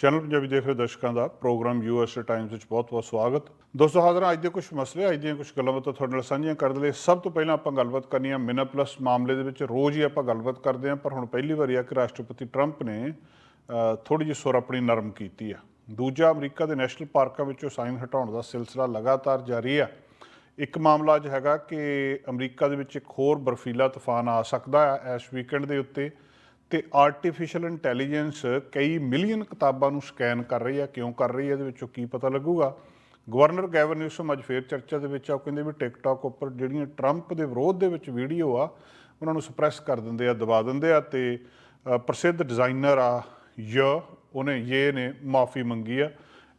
Channel Punjabi ਦੇਖ ਰਹੇ ਦਰਸ਼ਕਾਂ ਦਾ ਪ੍ਰੋਗਰਾਮ ਯੂਐਸਏ ਟਾਈਮਸ ਵਿੱਚ ਬਹੁਤ-ਬਹੁਤ ਸਵਾਗਤ। ਦੋਸਤੋ, ਹਾਜ਼ਰ ਅੱਜ ਦੇ ਕੁਝ ਮਸਲੇ, ਅੱਜ ਦੀਆਂ ਕੁਝ ਗੱਲਾਂ ਬਾਤਾਂ ਤੁਹਾਡੇ ਨਾਲ ਸਾਂਝੀਆਂ ਕਰਨ ਲਈ। ਸਭ ਤੋਂ ਪਹਿਲਾਂ ਆਪਾਂ ਗੱਲਬਾਤ ਕਰਨੀ ਹੈ ਮਿਨਾ ਪਲੱਸ ਮਾਮਲੇ ਦੇ ਵਿੱਚ। ਰੋਜ਼ ਹੀ ਆਪਾਂ ਗੱਲਬਾਤ ਕਰਦੇ ਹਾਂ, ਪਰ ਹੁਣ ਪਹਿਲੀ ਵਾਰੀ ਆ ਕਿ ਰਾਸ਼ਟਰਪਤੀ ਟਰੰਪ ਨੇ ਥੋੜੀ ਜਿਹੀ ਸੁਰ ਆਪਣੀ ਨਰਮ ਕੀਤੀ ਆ। ਦੂਜਾ, ਅਮਰੀਕਾ ਦੇ ਨੈਸ਼ਨਲ ਪਾਰਕਾਂ ਵਿੱਚੋਂ ਸਾਈਨ ਹਟਾਉਣ ਦਾ ਸਿਲਸਿਲਾ ਲਗਾਤਾਰ ਜਾਰੀ ਆ। ਇੱਕ ਮਾਮਲਾ ਅੱਜ ਹੈਗਾ ਕਿ ਅਮਰੀਕਾ ਦੇ ਵਿੱਚ ਇੱਕ ਹੋਰ ਬਰਫੀਲਾ ਤੂਫਾਨ ਆ ਸਕਦਾ ਹੈ ਇਸ ਵੀਕਐਂਡ ਦੇ ਉੱਤੇ। ਤੇ ਆਰਟੀਫੀਸ਼ੀਅਲ ਇੰਟੈਲੀਜੈਂਸ ਕਈ ਮਿਲੀਅਨ ਕਿਤਾਬਾਂ ਨੂੰ ਸਕੈਨ ਕਰ ਰਹੀ ਹੈ ਕਿਉਂ ਕਰ ਰਹੀ ਹੈ ਇਹਦੇ ਵਿੱਚੋਂ ਕੀ ਪਤਾ ਲੱਗੂਗਾ? ਗਵਰਨਰ ਗੈਵਨ ਨਿਊਸਮ ਅੱਜ ਫੇਰ ਚਰਚਾ ਦੇ ਵਿੱਚ ਆ, ਉਹ ਕਹਿੰਦੇ ਵੀ ਟਿਕਟੌਕ ਉੱਪਰ ਜਿਹੜੀਆਂ ਟਰੰਪ ਦੇ ਵਿਰੋਧ ਦੇ ਵਿੱਚ ਵੀਡੀਓ ਆ, ਉਹਨਾਂ ਨੂੰ ਸਪਰੈਸ ਕਰ ਦਿੰਦੇ ਆ, ਦਬਾ ਦਿੰਦੇ ਆ ਤੇ ਪ੍ਰਸਿੱਧ ਡਿਜ਼ਾਈਨਰ ਆ य ਉਹਨੇ ਇਹ ਨੇ ਮਾਫੀ ਮੰਗੀ ਆ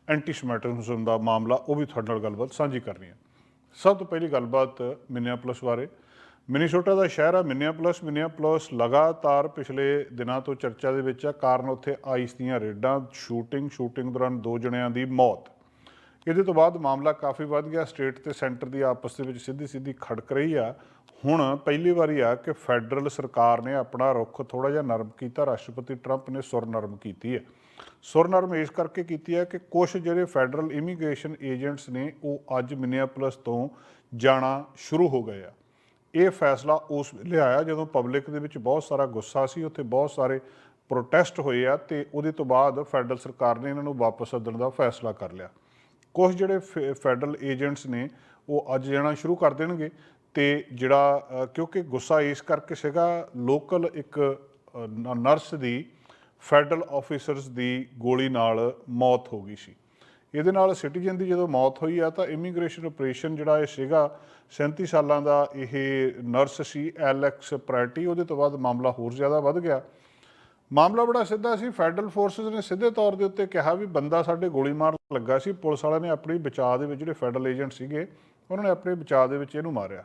ਐਂਟੀ ਸਮੈਟਿਜ਼ਮ ਦਾ ਮਾਮਲਾ, ਉਹ ਵੀ ਤੁਹਾਡੇ ਨਾਲ ਗੱਲਬਾਤ ਸਾਂਝੀ ਕਰਨੀ ਹੈ ਸਭ ਤੋਂ ਪਹਿਲੀ ਗੱਲਬਾਤ ਮਿਨੀਆਪੋਲਿਸ ਬਾਰੇ ਮਿਨੀਸੋਟਾ ਦਾ ਸ਼ਹਿਰ ਆ, ਮਿਨੀਆਪੋਲਿਸ ਮਿਨੀਆਪੋਲਿਸ ਲਗਾਤਾਰ ਪਿਛਲੇ ਦਿਨਾਂ ਤੋਂ ਚਰਚਾ ਦੇ ਵਿੱਚ ਆ, ਕਾਰਨ ਉੱਥੇ ਆਈਸ ਦੀਆਂ ਰੇਡਾਂ, ਸ਼ੂਟਿੰਗ ਸ਼ੂਟਿੰਗ ਦੌਰਾਨ ਦੋ ਜਣਿਆਂ ਦੀ ਮੌਤ। ਇਹਦੇ ਤੋਂ ਬਾਅਦ ਮਾਮਲਾ ਕਾਫੀ ਵੱਧ ਗਿਆ, ਸਟੇਟ ਤੇ ਸੈਂਟਰ ਦੀ ਆਪਸ ਦੇ ਵਿੱਚ ਸਿੱਧੀ ਸਿੱਧੀ ਖੜਕ ਰਹੀ ਆ। ਹੁਣ ਪਹਿਲੀ ਵਾਰੀ ਆ ਕਿ ਫੈਡਰਲ ਸਰਕਾਰ ਨੇ ਆਪਣਾ ਰੁਖ ਥੋੜਾ ਜਿਹਾ ਨਰਮ ਕੀਤਾ, ਰਾਸ਼ਟਰਪਤੀ ਟਰੰਪ ਨੇ ਸੁਰ ਨਰਮ ਕੀਤੀ ਹੈ। ਸੁਰ ਨਰਮ ਇਸ ਕਰਕੇ ਕੀਤੀ ਹੈ ਕਿ ਕੁਝ ਜਿਹੜੇ ਫੈਡਰਲ ਇਮੀਗ੍ਰੇਸ਼ਨ ਏਜੰਟਸ ਨੇ, ਉਹ ਅੱਜ ਮਿਨੀਆਪੋਲਿਸ ਤੋਂ ਜਾਣਾ ਸ਼ੁਰੂ ਹੋ ਗਏ ਆ। ਇਹ ਫੈਸਲਾ ਉਸ ਵੇਲੇ ਆਇਆ ਜਦੋਂ ਪਬਲਿਕ ਦੇ ਵਿੱਚ ਬਹੁਤ ਸਾਰਾ ਗੁੱਸਾ ਸੀ, ਉੱਥੇ ਬਹੁਤ ਸਾਰੇ ਪ੍ਰੋਟੈਸਟ ਹੋਏ ਆ ਤੇ ਉਹਦੇ ਤੋਂ ਬਾਅਦ ਫੈਡਰਲ ਸਰਕਾਰ ਨੇ ਇਹਨਾਂ ਨੂੰ ਵਾਪਸ ਸੱਦਣ ਦਾ ਫੈਸਲਾ ਕਰ ਲਿਆ। ਕੁਝ ਜਿਹੜੇ ਫੈ- ਫੈਡਰਲ ਏਜੰਟਸ ਨੇ, ਉਹ ਅੱਜ ਜਾਣਾ ਸ਼ੁਰੂ ਕਰ ਦੇਣਗੇ ਤੇ ਜਿਹੜਾ ਕਿਉਂਕਿ ਗੁੱਸਾ ਇਸ ਕਰਕੇ ਸੀਗਾ ਲੋਕਲ ਇੱਕ ਨਰਸ ਦੀ ਫੈਡਰਲ ਆਫੀਸਰਸ ਦੀ ਗੋਲੀ ਨਾਲ ਮੌਤ ਹੋ ਗਈ ਸੀ। ਇਹਦੇ ਨਾਲ ਸਿਟੀਜ਼ਨ ਦੀ ਜਦੋਂ ਮੌਤ ਹੋਈ ਆ ਤਾਂ ਇਮੀਗ੍ਰੇਸ਼ਨ ਆਪਰੇਸ਼ਨ ਜਿਹੜਾ ਇਹ ਸੀਗਾ 37 ਸਾਲਾਂ ਦਾ ਇਹ ਨਰਸ ਸੀ ਐਲੈਕਸ ਪ੍ਰੈਟੀ, ਉਹਦੇ ਤੋਂ ਬਾਅਦ ਮਾਮਲਾ ਹੋਰ ਜ਼ਿਆਦਾ ਵੱਧ ਗਿਆ। ਮਾਮਲਾ ਬੜਾ ਸਿੱਧਾ ਸੀ, ਫੈਡਰਲ ਫੋਰਸਸ ਨੇ ਸਿੱਧੇ ਤੌਰ ਦੇ ਉੱਤੇ ਕਿਹਾ ਵੀ ਬੰਦਾ ਸਾਡੇ ਗੋਲੀ ਮਾਰ ਲੱਗਾ ਸੀ, ਪੁਲਿਸ ਵਾਲਿਆਂ ਨੇ ਆਪਣੀ ਬਚਾਅ ਦੇ ਵਿੱਚ ਜਿਹੜੇ ਫੈਡਰਲ ਏਜੰਟ ਸੀਗੇ, ਉਹਨਾਂ ਨੇ ਆਪਣੇ ਬਚਾਅ ਦੇ ਵਿੱਚ ਇਹਨੂੰ ਮਾਰਿਆ।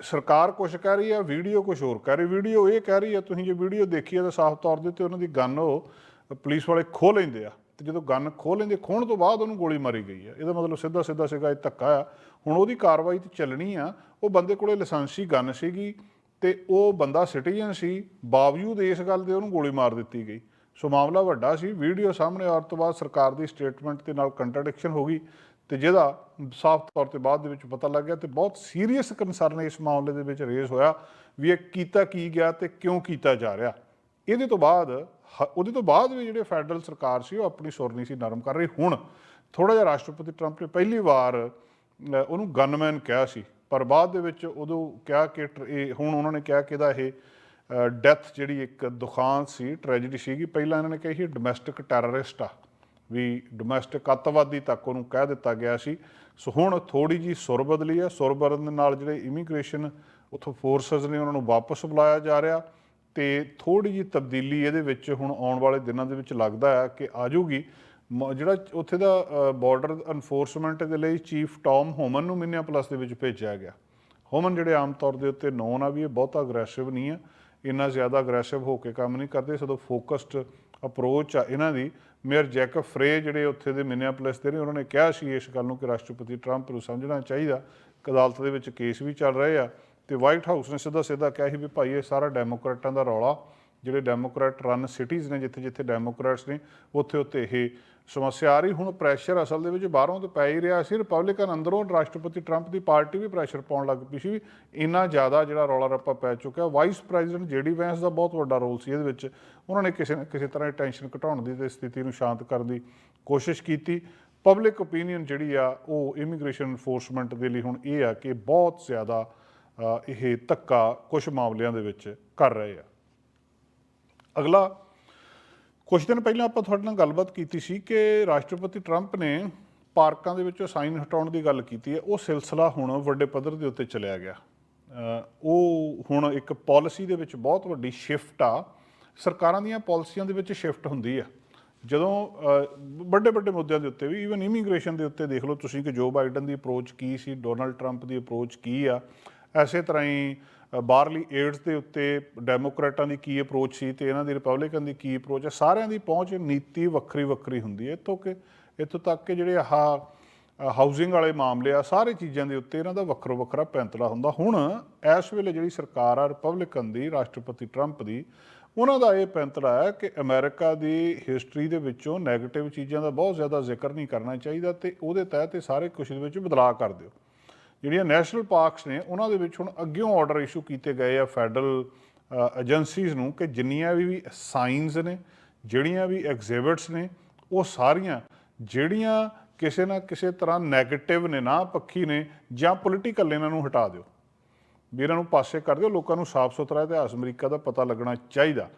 ਸਰਕਾਰ ਕੁਛ ਕਹਿ ਰਹੀ ਹੈ ਵੀਡੀਓ ਕੁਛ ਹੋਰ ਕਹਿ ਰਹੀ, ਵੀਡੀਓ ਇਹ ਕਹਿ ਰਹੀ ਹੈ ਤੁਸੀਂ ਜੇ ਵੀਡੀਓ ਦੇਖੀ ਹੈ ਤਾਂ ਸਾਫ਼ ਤੌਰ ਦੇ ਉੱਤੇ ਉਹਨਾਂ ਦੀ ਗਨ ਉਹ ਪੁਲਿਸ ਵਾਲੇ ਖੋਹ ਲੈਂਦੇ ਆ। ਤੇ ਜਦੋਂ ਗਨ ਖੋਹ ਲੈਂਦੇ, ਖੋਹਣ ਤੋਂ ਬਾਅਦ ਉਹਨੂੰ ਗੋਲੀ ਮਾਰੀ ਗਈ ਹੈ ਇਹਦਾ ਮਤਲਬ ਸਿੱਧਾ ਸਿੱਧਾ ਸੀਗਾ, ਇਹ ਧੱਕਾ ਆ। ਹੁਣ ਉਹਦੀ ਕਾਰਵਾਈ ਤੇ ਚੱਲਣੀ ਆ। ਉਹ ਬੰਦੇ ਕੋਲੇ ਲਾਇਸੈਂਸੀ ਗਨ ਸੀਗੀ ਤੇ ਉਹ ਬੰਦਾ ਸਿਟੀਜ਼ਨ ਸੀ। ਬਾਵਜੂਦ ਇਸ ਗੱਲ ਦੇ ਉਹਨੂੰ ਗੋਲੀ ਮਾਰ ਦਿੱਤੀ ਗਈ। ਸੋ ਮਾਮਲਾ ਵੱਡਾ ਸੀ। ਵੀਡੀਓ ਸਾਹਮਣੇ ਆਉਣ ਤੋਂ ਬਾਅਦ ਸਰਕਾਰ ਦੀ ਸਟੇਟਮੈਂਟ ਦੇ ਨਾਲ ਕੰਟਰਡਿਕਸ਼ਨ ਹੋ ਗਈ ਤੇ ਜਿਹਦਾ ਸਾਫ਼ ਤੌਰ ਤੇ ਬਾਅਦ ਦੇ ਵਿੱਚ ਪਤਾ ਲੱਗ ਗਿਆ ਤੇ ਬਹੁਤ ਸੀਰੀਅਸ ਕੰਸਰਨ ਇਸ ਮਾਮਲੇ ਦੇ ਵਿੱਚ ਰੇਜ਼ ਹੋਇਆ ਵੀ ਇਹ ਕੀਤਾ ਕੀ ਗਿਆ ਤੇ ਕਿਉਂ ਕੀਤਾ ਜਾ ਰਿਹਾ। ਇਹਦੇ ਤੋਂ ਬਾਅਦ ਉਹਦੇ ਤੋਂ ਬਾਅਦ ਵੀ ਜਿਹੜੇ ਫੈਡਰਲ ਸਰਕਾਰ ਸੀ, ਉਹ ਆਪਣੀ ਸੁਰ ਨਹੀਂ ਸੀ, ਨਰਮ ਕਰ ਰਹੀ। ਹੁਣ ਥੋੜਾ ਜਿਹਾ ਰਾਸ਼ਟਰਪਤੀ ਟਰੰਪ ਨੇ ਪਹਿਲੀ ਵਾਰ ਉਹਨੂੰ ਗਨਮੈਨ ਕਿਹਾ ਸੀ। ਪਰ ਬਾਅਦ ਦੇ ਵਿੱਚ ਉਦੋਂ ਕਿਹਾ ਕਿ ਟਰ- ਇਹ ਹੁਣ ਉਹਨਾਂ ਨੇ ਕਿਹਾ ਕਿ ਇਹਦਾ ਇਹ ਡੈਥ ਜਿਹੜੀ ਇੱਕ ਦੁਖਾਂਤ ਸੀ, ਟ੍ਰੈਜੇਡੀ ਸੀਗੀ। ਪਹਿਲਾਂ ਇਹਨਾਂ ਨੇ ਕਿਹਾ ਸੀ ਡੋਮੈਸਟਿਕ ਟੈਰਰਿਸਟ ਆ। ਵੀ ਡੋਮੈਸਟਿਕ ਅੱਤਵਾਦੀ ਤੱਕ ਉਹਨੂੰ ਕਹਿ ਦਿੱਤਾ ਗਿਆ ਸੀ। ਸੋ ਹੁਣ ਥੋੜੀ ਜੀ ਸੁਰ ਬਦਲੀ ਹੈ ਸੁਰ ਬਦਲਣ ਦੇ ਨਾਲ ਜਿਹੜੇ ਇਮੀਗ੍ਰੇਸ਼ਨ ਉਥੋਂ ਫੋਰਸਸ ਨੇ ਉਹਨਾਂ ਨੂੰ ਵਾਪਸ ਬੁਲਾਇਆ ਜਾ ਰਿਹਾ। ਤੇ ਥੋੜੀ ਜੀ ਤਬਦੀਲੀ ਇਹਦੇ ਵਿੱਚ ਹੁਣ ਆਉਣ ਵਾਲੇ ਦਿਨਾਂ ਦੇ ਵਿੱਚ ਲੱਗਦਾ ਹੈ ਕਿ ਆ ਜਾਊਗੀ ਮ- ਜਿਹੜਾ ਉੱਥੇ ਦਾ ਬਾਰਡਰ ਐਨਫੋਰਸਮੈਂਟ ਦੇ ਲਈ ਚੀਫ ਟੌਮ ਹੋਮਨ ਨੂੰ ਮਿਨੀਆਪੋਲਿਸ ਦੇ ਵਿੱਚ ਭੇਜਿਆ ਗਿਆ। ਹੋਮਨ ਜਿਹੜੇ ਆਮ ਤੌਰ ਦੇ ਉੱਤੇ ਨੋਨ ਆ ਵੀ ਇਹ ਬਹੁਤਾ ਅਗਰੈਸਿਵ ਨਹੀਂ ਆ, ਇੰਨਾ ਜ਼ਿਆਦਾ ਅਗਰੈਸਿਵ ਹੋ ਕੇ ਕੰਮ ਨਹੀਂ ਕਰਦੇ ਸਦੋਂ ਫੋਕਸਡ ਅਪਰੋਚ ਆ ਇਹਨਾਂ ਦੀ। ਮੇਅਰ ਜੈਕਬ ਫਰੇ ਜਿਹੜੇ ਉੱਥੇ ਦੇ ਮਿਨੀਆਪੋਲਿਸ ਦੇ ਨੇ, ਉਹਨਾਂ ਨੇ ਕਿਹਾ ਸੀ ਇਸ ਗੱਲ ਨੂੰ ਕਿ ਰਾਸ਼ਟਰਪਤੀ ਟਰੰਪ ਨੂੰ ਸਮਝਣਾ ਚਾਹੀਦਾ। ਅਦਾਲਤ ਦੇ ਵਿੱਚ ਕੇਸ ਵੀ ਚੱਲ ਰਹੇ ਆ। ਤੇ ਵਾਈਟ ਹਾਊਸ ਨੇ ਸਿੱਧਾ ਸਿੱਧਾ ਕਿਹਾ ਸੀ ਵੀ ਭਾਈ ਇਹ ਸਾਰਾ ਡੈਮੋਕ੍ਰੇਟਾਂ ਦਾ ਰੌਲਾ, ਜਿਹੜੇ ਡੈਮੋਕ੍ਰੈਟ ਰਨ ਸਿਟੀਜ਼ ਨੇ ਜਿੱਥੇ ਜਿੱਥੇ ਡੈਮੋਕ੍ਰੈਟਸ ਨੇ, ਉੱਥੇ ਉੱਥੇ ਇਹ ਸਮੱਸਿਆ ਆ ਰਹੀ। ਹੁਣ ਪ੍ਰੈਸ਼ਰ ਅਸਲ ਦੇ ਵਿੱਚ ਬਾਹਰੋਂ ਤਾਂ ਪੈ ਹੀ ਰਿਹਾ ਸੀ। ਰਿਪਬਲਿਕਨ ਅੰਦਰੋਂ ਰਾਸ਼ਟਰਪਤੀ ਟਰੰਪ ਦੀ ਪਾਰਟੀ ਵੀ ਪ੍ਰੈਸ਼ਰ ਪਾਉਣ ਲੱਗ ਪਈ ਸੀ ਵੀ ਇੰਨਾ ਜ਼ਿਆਦਾ ਜਿਹੜਾ ਰੌਲਾ ਰੱਪਾ ਪੈ ਚੁੱਕਿਆ। ਵਾਈਸ ਪ੍ਰੈਜ਼ੀਡੈਂਟ ਜੇਡੀ ਵੈਂਸ ਦਾ ਬਹੁਤ ਵੱਡਾ ਰੋਲ ਸੀ ਇਹਦੇ ਵਿੱਚ। ਉਹਨਾਂ ਨੇ ਕਿਸੇ ਨਾ ਕਿਸੇ ਤਰ੍ਹਾਂ ਟੈਨਸ਼ਨ ਘਟਾਉਣ ਦੀ ਤੇ ਸਥਿਤੀ ਨੂੰ ਸ਼ਾਂਤ ਕਰਨ ਦੀ ਕੋਸ਼ਿਸ਼ ਕੀਤੀ। ਪਬਲਿਕ ਓਪੀਨੀਅਨ ਜਿਹੜੀ ਆ, ਉਹ ਇਮੀਗ੍ਰੇਸ਼ਨ ਇਨਫੋਰਸਮੈਂਟ ਦੇ ਲਈ ਹੁਣ ਇਹ ਆ ਕਿ ਬਹੁਤ ਜ਼ਿਆਦਾ ਇਹ ਧੱਕਾ ਕੁਝ ਮਾਮਲਿਆਂ ਦੇ ਵਿੱਚ ਕਰ ਰਹੇ ਆ। ਅਗਲਾ ਕੁਝ ਦਿਨ ਪਹਿਲਾਂ ਆਪਾਂ ਤੁਹਾਡੇ ਨਾਲ ਗੱਲਬਾਤ ਕੀਤੀ ਸੀ ਕਿ ਰਾਸ਼ਟਰਪਤੀ ਟਰੰਪ ਨੇ ਪਾਰਕਾਂ ਦੇ ਵਿੱਚੋਂ ਸਾਈਨ ਹਟਾਉਣ ਦੀ ਗੱਲ ਕੀਤੀ ਹੈ। ਉਹ ਸਿਲਸਿਲਾ ਹੁਣ ਵੱਡੇ ਪੱਧਰ ਦੇ ਉੱਤੇ ਚਲਿਆ ਗਿਆ। ਉਹ ਹੁਣ ਇੱਕ ਪਾਲਿਸੀ ਦੇ ਵਿੱਚ ਬਹੁਤ ਵੱਡੀ ਸ਼ਿਫਟ ਆ। ਸਰਕਾਰਾਂ ਦੀਆਂ ਪਾਲਿਸੀਆਂ ਦੇ ਵਿੱਚ ਸ਼ਿਫਟ ਹੁੰਦੀ ਆ। ਜਦੋਂ ਵੱਡੇ ਵੱਡੇ ਮੁੱਦਿਆਂ ਦੇ ਉੱਤੇ ਵੀ ਈਵਨ ਇਮੀਗ੍ਰੇਸ਼ਨ ਦੇ ਉੱਤੇ ਦੇਖ ਲਓ ਤੁਸੀਂ ਕਿ ਜੋ ਬਾਈਡਨ ਦੀ ਅਪਰੋਚ ਕੀ ਸੀ ਡੋਨਲਡ ਟਰੰਪ ਦੀ ਅਪਰੋਚ ਕੀ ਆ। ਐਸੇ ਤਰ੍ਹਾਂ ਹੀ ਬਾਹਰਲੀ ਏਡਸ ਦੇ ਉੱਤੇ ਡੈਮੋਕ੍ਰੇਟਾਂ ਦੀ ਕੀ ਅਪਰੋਚ ਸੀ ਤੇ ਇਹਨਾਂ ਦੀ ਰਿਪਬਲਿਕਨ ਦੀ ਕੀ ਅਪਰੋਚ ਹੈ, ਸਾਰਿਆਂ ਦੀ ਪਹੁੰਚ ਨੀਤੀ ਵੱਖਰੀ ਵੱਖਰੀ ਹੁੰਦੀ ਹੈ। ਇੱਥੋਂ ਕਿ, ਇੱਥੋਂ ਤੱਕ ਕਿ ਜਿਹੜੇ ਆਹ ਹਾਊਸਿੰਗ ਵਾਲੇ ਮਾਮਲੇ ਆ, ਸਾਰੇ ਚੀਜ਼ਾਂ ਦੇ ਉੱਤੇ ਇਹਨਾਂ ਦਾ ਵੱਖਰੋ ਵੱਖਰਾ ਪੈਂਤੜਾ ਹੁੰਦਾ। ਹੁਣ ਇਸ ਵੇਲੇ ਜਿਹੜੀ ਸਰਕਾਰ ਆ ਰਿਪਬਲਿਕਨ ਦੀ, ਰਾਸ਼ਟਰਪਤੀ ਟਰੰਪ ਦੀ, ਉਹਨਾਂ ਦਾ ਇਹ ਪੈਂਤੜਾ ਹੈ ਕਿ ਅਮਰੀਕਾ ਦੀ ਹਿਸਟਰੀ ਦੇ ਵਿੱਚੋਂ 네ਗੇਟਿਵ ਚੀਜ਼ਾਂ ਦਾ ਬਹੁਤ ਜ਼ਿਆਦਾ ਜ਼ਿਕਰ ਨਹੀਂ ਕਰਨਾ ਚਾਹੀਦਾ ਤੇ ਉਹਦੇ ਤਹਿਤ ਇਹ ਸਾਰੇ ਕੁਝ ਦੇ ਵਿੱਚ ਬਦਲਾਅ ਕਰ ਦਿਓ। ਜਿਹੜੀਆਂ ਨੈਸ਼ਨਲ ਪਾਰਕਸ ਨੇ, ਉਹਨਾਂ ਦੇ ਵਿੱਚ ਹੁਣ ਅੱਗਿਓਂ ਆਰਡਰ ਇਸ਼ੂ ਕੀਤੇ ਗਏ ਆ ਫੈਡਰਲ ਏਜੰਸੀਜ਼ ਨੂੰ ਕਿ ਜਿੰਨੀਆਂ ਵੀ ਸਾਈਨਸ ਨੇ, ਜਿਹੜੀਆਂ ਵੀ ਐਗਜ਼ਿਬਿਟਸ ਨੇ, ਉਹ ਸਾਰੀਆਂ ਜਿਹੜੀਆਂ ਕਿਸੇ ਨਾ ਕਿਸੇ ਤਰ੍ਹਾਂ 네ਗੇਟਿਵ ਨੇ, ਨਾ ਪੱਖੀ ਨੇ, ਜਾਂ ਪੋਲੀਟੀਕਲ ਇਹਨਾਂ ਨੂੰ ਹਟਾ ਦਿਓ। ਵੀ ਇਹਨਾਂ ਨੂੰ ਪਾਸੇ ਕਰ ਦਿਓ, ਲੋਕਾਂ ਨੂੰ ਸਾਫ਼ ਸੁਥਰਾ ਇਤਿਹਾਸ, ਅਮਰੀਕਾ ਦਾ ਪਤਾ ਲੱਗਣਾ ਚਾਹੀਦਾ।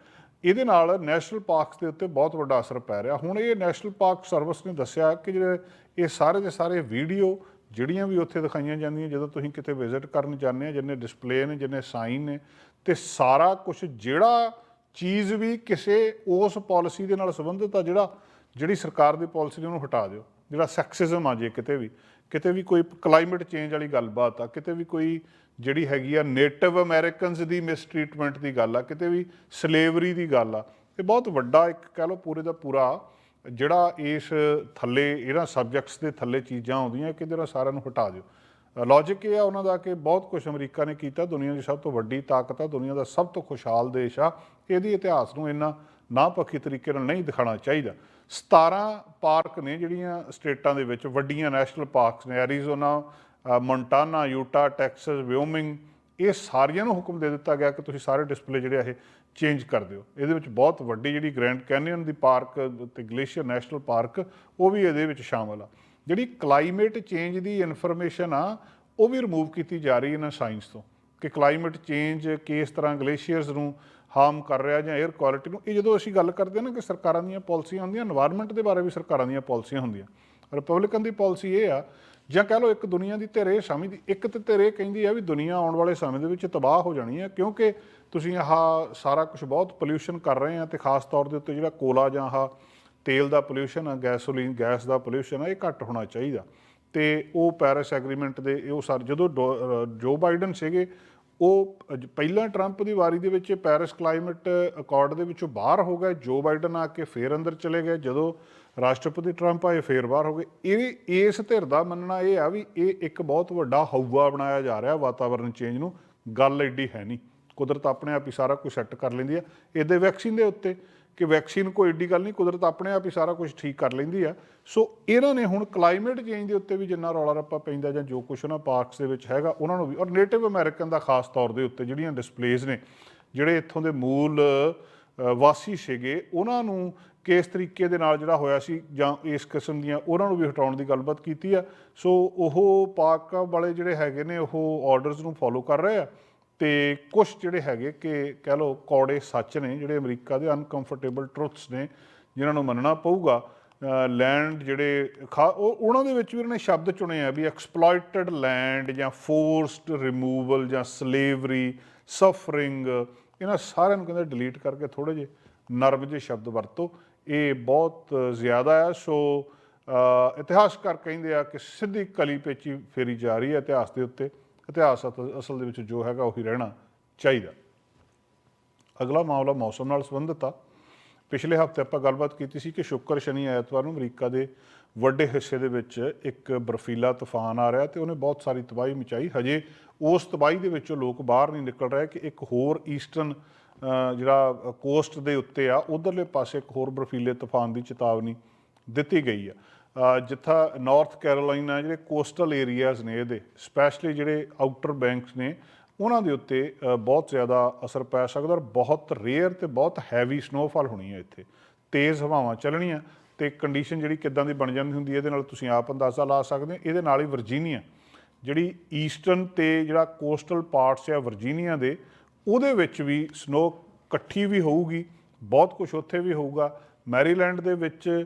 ਇਹਦੇ ਨਾਲ ਨੈਸ਼ਨਲ ਪਾਰਕਸ ਦੇ ਉੱਤੇ ਬਹੁਤ ਵੱਡਾ ਅਸਰ ਪੈ ਰਿਹਾ। ਹੁਣ ਇਹ ਨੈਸ਼ਨਲ ਪਾਰਕ ਸਰਵਿਸ ਨੇ ਦੱਸਿਆ ਕਿ ਜਿਹੜੇ ਇਹ ਸਾਰੇ ਦੇ ਸਾਰੇ ਵੀਡੀਓ ਜਿਹੜੀਆਂ ਵੀ ਉੱਥੇ ਦਿਖਾਈਆਂ ਜਾਂਦੀਆਂ, ਜਦੋਂ ਤੁਸੀਂ ਕਿਤੇ ਵਿਜ਼ਿਟ ਕਰਨ ਜਾਂਦੇ ਆ, ਜਿੰਨੇ ਡਿਸਪਲੇ ਨੇ, ਜਿੰਨੇ ਸਾਈਨ ਨੇ, ਤੇ ਸਾਰਾ ਕੁਝ ਜਿਹੜਾ ਚੀਜ਼ ਵੀ ਕਿਸੇ ਉਸ ਪਾਲਿਸੀ ਦੇ ਨਾਲ ਸੰਬੰਧਿਤ ਆ, ਜਿਹੜਾ, ਜਿਹੜੀ ਸਰਕਾਰ ਦੀ ਪਾਲਿਸੀ ਨੇ ਉਹਨੂੰ ਹਟਾ ਦਿਓ। ਜਿਹੜਾ ਸੈਕਸਿਜ਼ਮ ਆ ਜੇ ਕਿਤੇ ਵੀ ਕਿਤੇ ਵੀ ਕੋਈ ਕਲਾਈਮੇਟ ਚੇਂਜ ਵਾਲੀ ਗੱਲਬਾਤ ਆ, ਕਿਤੇ ਵੀ ਕੋਈ ਜਿਹੜੀ ਹੈਗੀ ਆ ਨੇਟਿਵ ਅਮਰੀਕਨਸ ਦੀ ਮਿਸਟ੍ਰੀਟਮੈਂਟ ਦੀ ਗੱਲ ਆ, ਕਿਤੇ ਵੀ ਸਲੇਵਰੀ ਦੀ ਗੱਲ ਆ, ਇਹ ਬਹੁਤ ਵੱਡਾ ਇੱਕ ਕਹ ਲਓ ਪੂਰੇ ਦਾ ਪੂਰਾ ਜਿਹੜਾ ਇਸ ਥੱਲੇ, ਇਹਨਾਂ ਸਬਜੈਕਟਸ ਦੇ ਥੱਲੇ ਚੀਜ਼ਾਂ ਆਉਂਦੀਆਂ ਕਿ ਜਿਹੜਾ ਸਾਰਿਆਂ ਨੂੰ ਹਟਾ ਦਿਓ। ਲੌਜੀਕ ਇਹ ਆ ਉਹਨਾਂ ਦਾ ਕਿ ਬਹੁਤ ਕੁਝ ਅਮਰੀਕਾ ਨੇ ਕੀਤਾ, ਦੁਨੀਆ ਦੀ ਸਭ ਤੋਂ ਵੱਡੀ ਤਾਕਤ ਆ, ਦੁਨੀਆ ਦਾ ਸਭ ਤੋਂ ਖੁਸ਼ਹਾਲ ਦੇਸ਼ ਆ। ਇਹਦੀ ਇਤਿਹਾਸ ਨੂੰ ਇੰਨਾ ਨਾ ਪੱਖੀ ਤਰੀਕੇ ਨਾਲ ਨਹੀਂ ਦਿਖਾਉਣਾ ਚਾਹੀਦਾ। 17 ਪਾਰਕ ਨੇ ਜਿਹੜੀਆਂ ਸਟੇਟਾਂ ਦੇ ਵਿੱਚ, ਵੱਡੀਆਂ ਨੈਸ਼ਨਲ ਪਾਰਕਸ ਨੇ, Arizona Montana, Utah, Texas, Wyoming ਇਹ ਸਾਰਿਆਂ ਨੂੰ ਹੁਕਮ ਦੇ ਦਿੱਤਾ ਗਿਆ ਕਿ ਤੁਸੀਂ ਸਾਰੇ ਡਿਸਪਲੇ ਜਿਹੜੇ ਆ ਇਹ ਚੇਂਜ ਕਰ ਦਿਓ। ਇਹਦੇ ਵਿੱਚ ਬਹੁਤ ਵੱਡੀ ਜਿਹੜੀ ਗ੍ਰੈਂਡ ਕੈਨੀਅਨ ਦੀ ਪਾਰਕ ਤੇ ਗਲੇਸ਼ੀਅਰ ਨੈਸ਼ਨਲ ਪਾਰਕ ਉਹ ਵੀ ਇਹਦੇ ਵਿੱਚ ਸ਼ਾਮਲ ਆ। ਜਿਹੜੀ ਕਲਾਈਮੇਟ ਚੇਂਜ ਦੀ ਇਨਫੋਰਮੇਸ਼ਨ ਆ, ਉਹ ਵੀ ਰਿਮੂਵ ਕੀਤੀ ਜਾ ਰਹੀ ਹੈ ਨਾ ਸਾਇੰਸ ਤੋਂ ਕਿ ਕਲਾਈਮੇਟ ਚੇਂਜ ਕਿਸ ਤਰ੍ਹਾਂ ਗਲੇਸ਼ੀਅਰਸ ਨੂੰ ਹਾਰਮ ਕਰ ਰਿਹਾ ਜਾਂ 에ਅਰ ਕੁਆਲਿਟੀ ਨੂੰ। ਇਹ ਜਦੋਂ ਅਸੀਂ ਗੱਲ ਕਰਦੇ ਹਾਂ ਨਾ ਕਿ ਸਰਕਾਰਾਂ ਦੀਆਂ ਪਾਲਿਸੀਆਂ ਹੁੰਦੀਆਂ এনवायरमेंट ਦੇ ਬਾਰੇ ਵੀ ਸਰਕਾਰਾਂ ਦੀਆਂ ਪਾਲਿਸੀਆਂ ਹੁੰਦੀਆਂ। ਰਿਪਬਲਿਕਨ ਦੀ ਪਾਲਿਸੀ ਇਹ ਆ ਜਾਂ ਕਹਿ ਲਓ ਇੱਕ ਦੁਨੀਆ ਦੀ ਧਿਰ ਇਹ ਸਮਝਦੀ ਇੱਕ ਤੇ ਧਿਰ ਇਹ ਕਹਿੰਦੀ ਆ ਵੀ ਦੁਨੀਆ ਆਉਣ ਵਾਲੇ ਸਮੇਂ ਦੇ ਵਿੱਚ ਤਬਾਹ ਹੋ ਜਾਣੀ ਹੈ ਕਿਉਂਕਿ ਤੁਸੀਂ ਆਹ ਸਾਰਾ ਕੁਝ ਬਹੁਤ ਪੋਲਿਊਸ਼ਨ ਕਰ ਰਹੇ ਆ ਤੇ ਖਾਸ ਤੌਰ ਦੇ ਉੱਤੇ ਜਿਹੜਾ ਕੋਲਾ ਜਾਂ ਆਹ ਤੇਲ ਦਾ ਪੋਲਿਊਸ਼ਨ ਆ ਗੈਸੋਲੀਨ ਗੈਸ ਦਾ ਪੋਲਿਊਸ਼ਨ ਆ, ਇਹ ਘੱਟ ਹੋਣਾ ਚਾਹੀਦਾ। ਤੇ ਉਹ ਪੈਰਿਸ ਐਗਰੀਮੈਂਟ ਦੇ ਇਹ ਉਹ ਸਾਰੇ ਜਦੋਂ ਡੋ- ਜੋ ਬਾਈਡਨ ਸੀਗੇ, ਉਹ ਪਹਿਲਾਂ ਟਰੰਪ ਦੀ ਵਾਰੀ ਦੇ ਵਿੱਚ ਪੈਰਿਸ ਕਲਾਈਮੇਟ ਅਕਾਰਡ ਦੇ ਵਿੱਚੋਂ ਬਾਹਰ ਹੋ ਗਏ ਜੋ ਬਾਈਡਨ ਆ ਕੇ ਫੇਰ ਅੰਦਰ ਚਲੇ ਗਏ। ਜਦੋਂ ਰਾਸ਼ਟਰਪਤੀ ਟਰੰਪ ਆਏ ਫੇਰ ਬਾਹਰ ਹੋ ਗਏ। ਇਹ ਇਸ ਧਿਰ ਦਾ ਮੰਨਣਾ ਇਹ ਆ ਵੀ ਇਹ ਇੱਕ ਬਹੁਤ ਵੱਡਾ ਹਊਆ ਬਣਾਇਆ ਜਾ ਰਿਹਾ ਵਾਤਾਵਰਣ ਚੇਂਜ ਨੂੰ। ਗੱਲ ਐਡੀ ਹੈ ਨਹੀਂ। ਕੁਦਰਤ ਆਪਣੇ ਆਪ ਹੀ ਸਾਰਾ ਕੁਝ ਸੈੱਟ ਕਰ ਲੈਂਦੀ ਆ। ਇਹਦੇ ਵੈਕਸੀਨ ਦੇ ਉੱਤੇ ਕਿ ਵੈਕਸੀਨ ਕੋਈ ਏਡੀ ਗੱਲ ਨਹੀਂ, ਕੁਦਰਤ ਆਪਣੇ ਆਪ ਹੀ ਸਾਰਾ ਕੁਝ ਠੀਕ ਕਰ ਲੈਂਦੀ ਆ। ਸੋ ਇਹਨਾਂ ਨੇ ਹੁਣ ਕਲਾਈਮੇਟ ਚੇਂਜ ਦੇ ਉੱਤੇ ਵੀ ਜਿੰਨਾ ਰੌਲਾ ਰੱਪਾ ਪੈਂਦਾ ਜਾਂ ਜੋ ਕੁਝ ਉਹਨਾਂ ਪਾਰਕਸ ਦੇ ਵਿੱਚ ਹੈਗਾ, ਉਹਨਾਂ ਨੂੰ ਵੀ। ਔਰ ਨੇਟਿਵ ਅਮਰੀਕਨ ਦਾ ਖਾਸ ਤੌਰ ਦੇ ਉੱਤੇ ਜਿਹੜੀਆਂ ਡਿਸਪਲੇਸ ਨੇ, ਜਿਹੜੇ ਇੱਥੋਂ ਦੇ ਮੂਲ ਵਾਸੀ ਸੀਗੇ, ਉਹਨਾਂ ਨੂੰ ਕਿਸ ਤਰੀਕੇ ਦੇ ਨਾਲ ਜਿਹੜਾ ਹੋਇਆ ਸੀ ਜਾਂ ਇਸ ਕਿਸਮ ਦੀਆਂ ਉਹਨਾਂ ਨੂੰ ਵੀ ਹਟਾਉਣ ਦੀ ਗੱਲਬਾਤ ਕੀਤੀ ਆ। ਸੋ ਉਹ ਪਾਕ ਵਾਲੇ ਜਿਹੜੇ ਹੈਗੇ ਨੇ, ਉਹ ਆਰਡਰਸ ਨੂੰ ਫੋਲੋ ਕਰ ਰਹੇ ਆ ਤੇ ਕੁਝ ਜਿਹੜੇ ਹੈਗੇ ਕਿ ਕਹਿ ਲਓ ਕੌੜੇ ਸੱਚ ਨੇ, ਜਿਹੜੇ ਅਮਰੀਕਾ ਦੇ ਅਨਕੰਫਰਟੇਬਲ ਟਰੁਥਸ ਨੇ, ਜਿਨ੍ਹਾਂ ਨੂੰ ਮੰਨਣਾ ਪਊਗਾ। ਲੈਂਡ ਜਿਹੜੇ ਖਾ- ਉਹਨਾਂ ਦੇ ਵਿੱਚ ਵੀ ਉਹਨਾਂ ਨੇ ਸ਼ਬਦ ਚੁਣੇ ਆ ਵੀ ਐਕਸਪਲੋਇਟਡ ਲੈਂਡ ਜਾਂ ਫੋਰਸਡ ਰਿਮੂਵਲ ਜਾਂ ਸਲੇਵਰੀ ਸਫਰਿੰਗ ਇਹਨਾਂ ਸਾਰਿਆਂ ਨੂੰ ਕਹਿੰਦੇ ਡਿਲੀਟ ਕਰਕੇ ਥੋੜੇ ਜਿਹੇ ਨਰਮ ਜਿਹੇ ਸ਼ਬਦ ਵਰਤੋ। ਇਹ ਬਹੁਤ ਜ਼ਿਆਦਾ ਹੈ ਸੋ ਇਤਿਹਾਸਕਾਰ ਕਹਿੰਦੇ ਆ ਕਿ ਸਿੱਧੀ ਕਲੀ ਪੇਚੀ ਫੇਰੀ ਜਾ ਰਹੀ ਹੈ ਇਤਿਹਾਸ ਦੇ ਉੱਤੇ। ਇਤਿਹਾਸ ਅਸਲ ਦੇ ਵਿੱਚ ਜੋ ਹੈਗਾ ਉਹੀ ਰਹਿਣਾ ਚਾਹੀਦਾ। ਅਗਲਾ ਮਾਮਲਾ ਮੌਸਮ ਨਾਲ ਸੰਬੰਧਿਤ ਆ। ਪਿਛਲੇ ਹਫ਼ਤੇ ਆਪਾਂ ਗੱਲਬਾਤ ਕੀਤੀ ਸੀ ਕਿ ਸ਼ੁੱਕਰ ਸ਼ਨੀ ਐਤਵਾਰ ਨੂੰ ਅਮਰੀਕਾ ਦੇ ਵੱਡੇ ਹਿੱਸੇ ਦੇ ਵਿੱਚ ਇੱਕ ਬਰਫੀਲਾ ਤੂਫਾਨ ਆ ਰਿਹਾ ਤੇ ਉਹਨੇ ਬਹੁਤ ਸਾਰੀ ਤਬਾਹੀ ਮਚਾਈ। ਹਜੇ ਉਸ ਤਬਾਹੀ ਦੇ ਵਿੱਚੋਂ ਲੋਕ ਬਾਹਰ ਨਹੀਂ ਨਿਕਲ ਰਹੇ ਕਿ ਇੱਕ ਹੋਰ ਈਸਟਰਨ ਜਿਹੜਾ ਕੋਸਟ ਦੇ ਉੱਤੇ ਆ ਉਧਰਲੇ ਪਾਸੇ ਇੱਕ ਹੋਰ ਬਰਫੀਲੇ ਤੂਫਾਨ ਦੀ ਚੇਤਾਵਨੀ ਦਿੱਤੀ ਗਈ ਆ। ਅ, ਜਿੱਥਾ ਨਾਰਥ ਕੈਰੋਲਾਈਨਾ ਜਿਹੜੇ ਕੋਸਟਲ ਏਰੀਆਜ਼ ਨੇ ਇਹਦੇ ਸਪੈਸ਼ਲੀ ਜਿਹੜੇ ਆਊਟਰ ਬੈਂਕਸ ਨੇ ਉਹਨਾਂ ਦੇ ਉੱਤੇ ਬਹੁਤ ਜ਼ਿਆਦਾ ਅਸਰ ਪੈ ਸਕਦਾ ਔਰ ਬਹੁਤ ਰੇਅਰ ਤੇ ਬਹੁਤ ਹੈਵੀ ਸਨੋਫਾਲ ਹੋਣੀ ਹੈ ਇੱਥੇ। ਤੇਜ਼ ਹਵਾਵਾਂ ਚੱਲਣੀਆਂ ਤੇ ਕੰਡੀਸ਼ਨ ਜਿਹੜੀ ਕਿੱਦਾਂ ਦੀ ਬਣ ਜਾਂਦੀ ਹੁੰਦੀ ਹੈ, ਇਹਦੇ ਨਾਲ ਤੁਸੀਂ ਆਪ ਅੰਦਾਜ਼ਾ ਲਾ ਸਕਦੇ ਹੋ। ਇਹਦੇ ਨਾਲ ਹੀ ਵਰਜੀਨੀਆ, ਜਿਹੜੀ ਈਸਟਰਨ ਤੇ ਜਿਹੜਾ ਕੋਸਟਲ ਪਾਰਟਸ ਆ ਵਰਜੀਨੀਆ ਦੇ, ਉਹਦੇ ਵਿੱਚ ਵੀ ਸਨੋ ਇਕੱਠੀ ਵੀ ਹੋਊਗੀ, ਬਹੁਤ ਕੁਝ ਉੱਥੇ ਵੀ ਹੋਊਗਾ। ਮੈਰੀਲੈਂਡ ਦੇ ਵਿੱਚ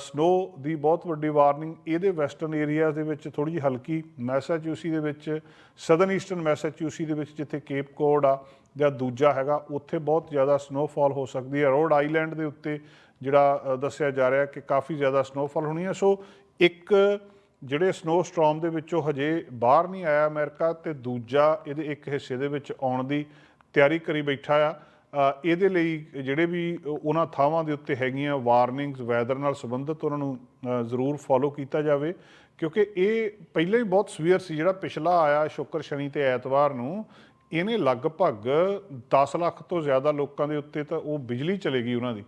ਸਨੋ ਦੀ ਬਹੁਤ ਵੱਡੀ ਵਾਰਨਿੰਗ, ਇਹਦੇ ਵੈਸਟਰਨ ਏਰੀਆਜ਼ ਦੇ ਵਿੱਚ ਥੋੜੀ ਜਿਹੀ ਹਲਕੀ ਮੈਸਾਚੂਸੀ ਦੇ ਵਿੱਚ ਸਦਰਨ ਈਸਟਰਨ ਮੈਸਾਚੂਸੀ ਦੇ ਵਿੱਚ ਜਿੱਥੇ ਕੇਪ ਕੋਡ ਆ ਜਾਂ ਦੂਜਾ ਹੈਗਾ, ਉੱਥੇ ਬਹੁਤ ਜ਼ਿਆਦਾ ਸਨੋਫਾਲ ਹੋ ਸਕਦੀ ਹੈ। ਰੋਡ ਆਈਲੈਂਡ ਦੇ ਉੱਤੇ ਜਿਹੜਾ ਦੱਸਿਆ ਜਾ ਰਿਹਾ ਕਿ ਕਾਫੀ ਜ਼ਿਆਦਾ ਸਨੋਫਾਲ ਹੋਣੀ ਹੈ। ਸੋ ਇੱਕ ਜਿਹੜੇ ਸਨੋ ਸਟਾਰਮ ਦੇ ਵਿੱਚੋਂ ਹਜੇ ਬਾਹਰ ਨਹੀਂ ਆਇਆ ਅਮਰੀਕਾ ਤੇ ਦੂਜਾ ਇਹਦੇ ਇੱਕ ਹਿੱਸੇ ਦੇ ਵਿੱਚ ਆਉਣ ਦੀ ਤਿਆਰੀ ਕਰੀ ਬੈਠਾ ਆ। ਇਹਦੇ ਲਈ ਜਿਹੜੇ ਵੀ ਉਹਨਾਂ ਥਾਵਾਂ ਦੇ ਉੱਤੇ ਹੈਗੀਆਂ ਵਾਰਨਿੰਗਸ ਵੈਦਰ ਨਾਲ ਸੰਬੰਧਿਤ ਉਹਨਾਂ ਨੂੰ ਜ਼ਰੂਰ ਫੋਲੋ ਕੀਤਾ ਜਾਵੇ। ਕਿਉਂਕਿ ਇਹ ਪਹਿਲਾਂ ਹੀ ਬਹੁਤ ਸਵੀਅਰ ਸੀ, ਜਿਹੜਾ ਪਿਛਲਾ ਆਇਆ ਸ਼ੁੱਕਰ ਸ਼ਨੀ ਤੇ ਐਤਵਾਰ ਨੂੰ, ਇਹਨੇ ਲਗਭਗ 10 ਲੱਖ ਤੋਂ ਜ਼ਿਆਦਾ ਲੋਕਾਂ ਦੇ ਉੱਤੇ ਤਾਂ ਉਹ ਬਿਜਲੀ ਚਲੇਗੀ ਉਹਨਾਂ ਦੀ।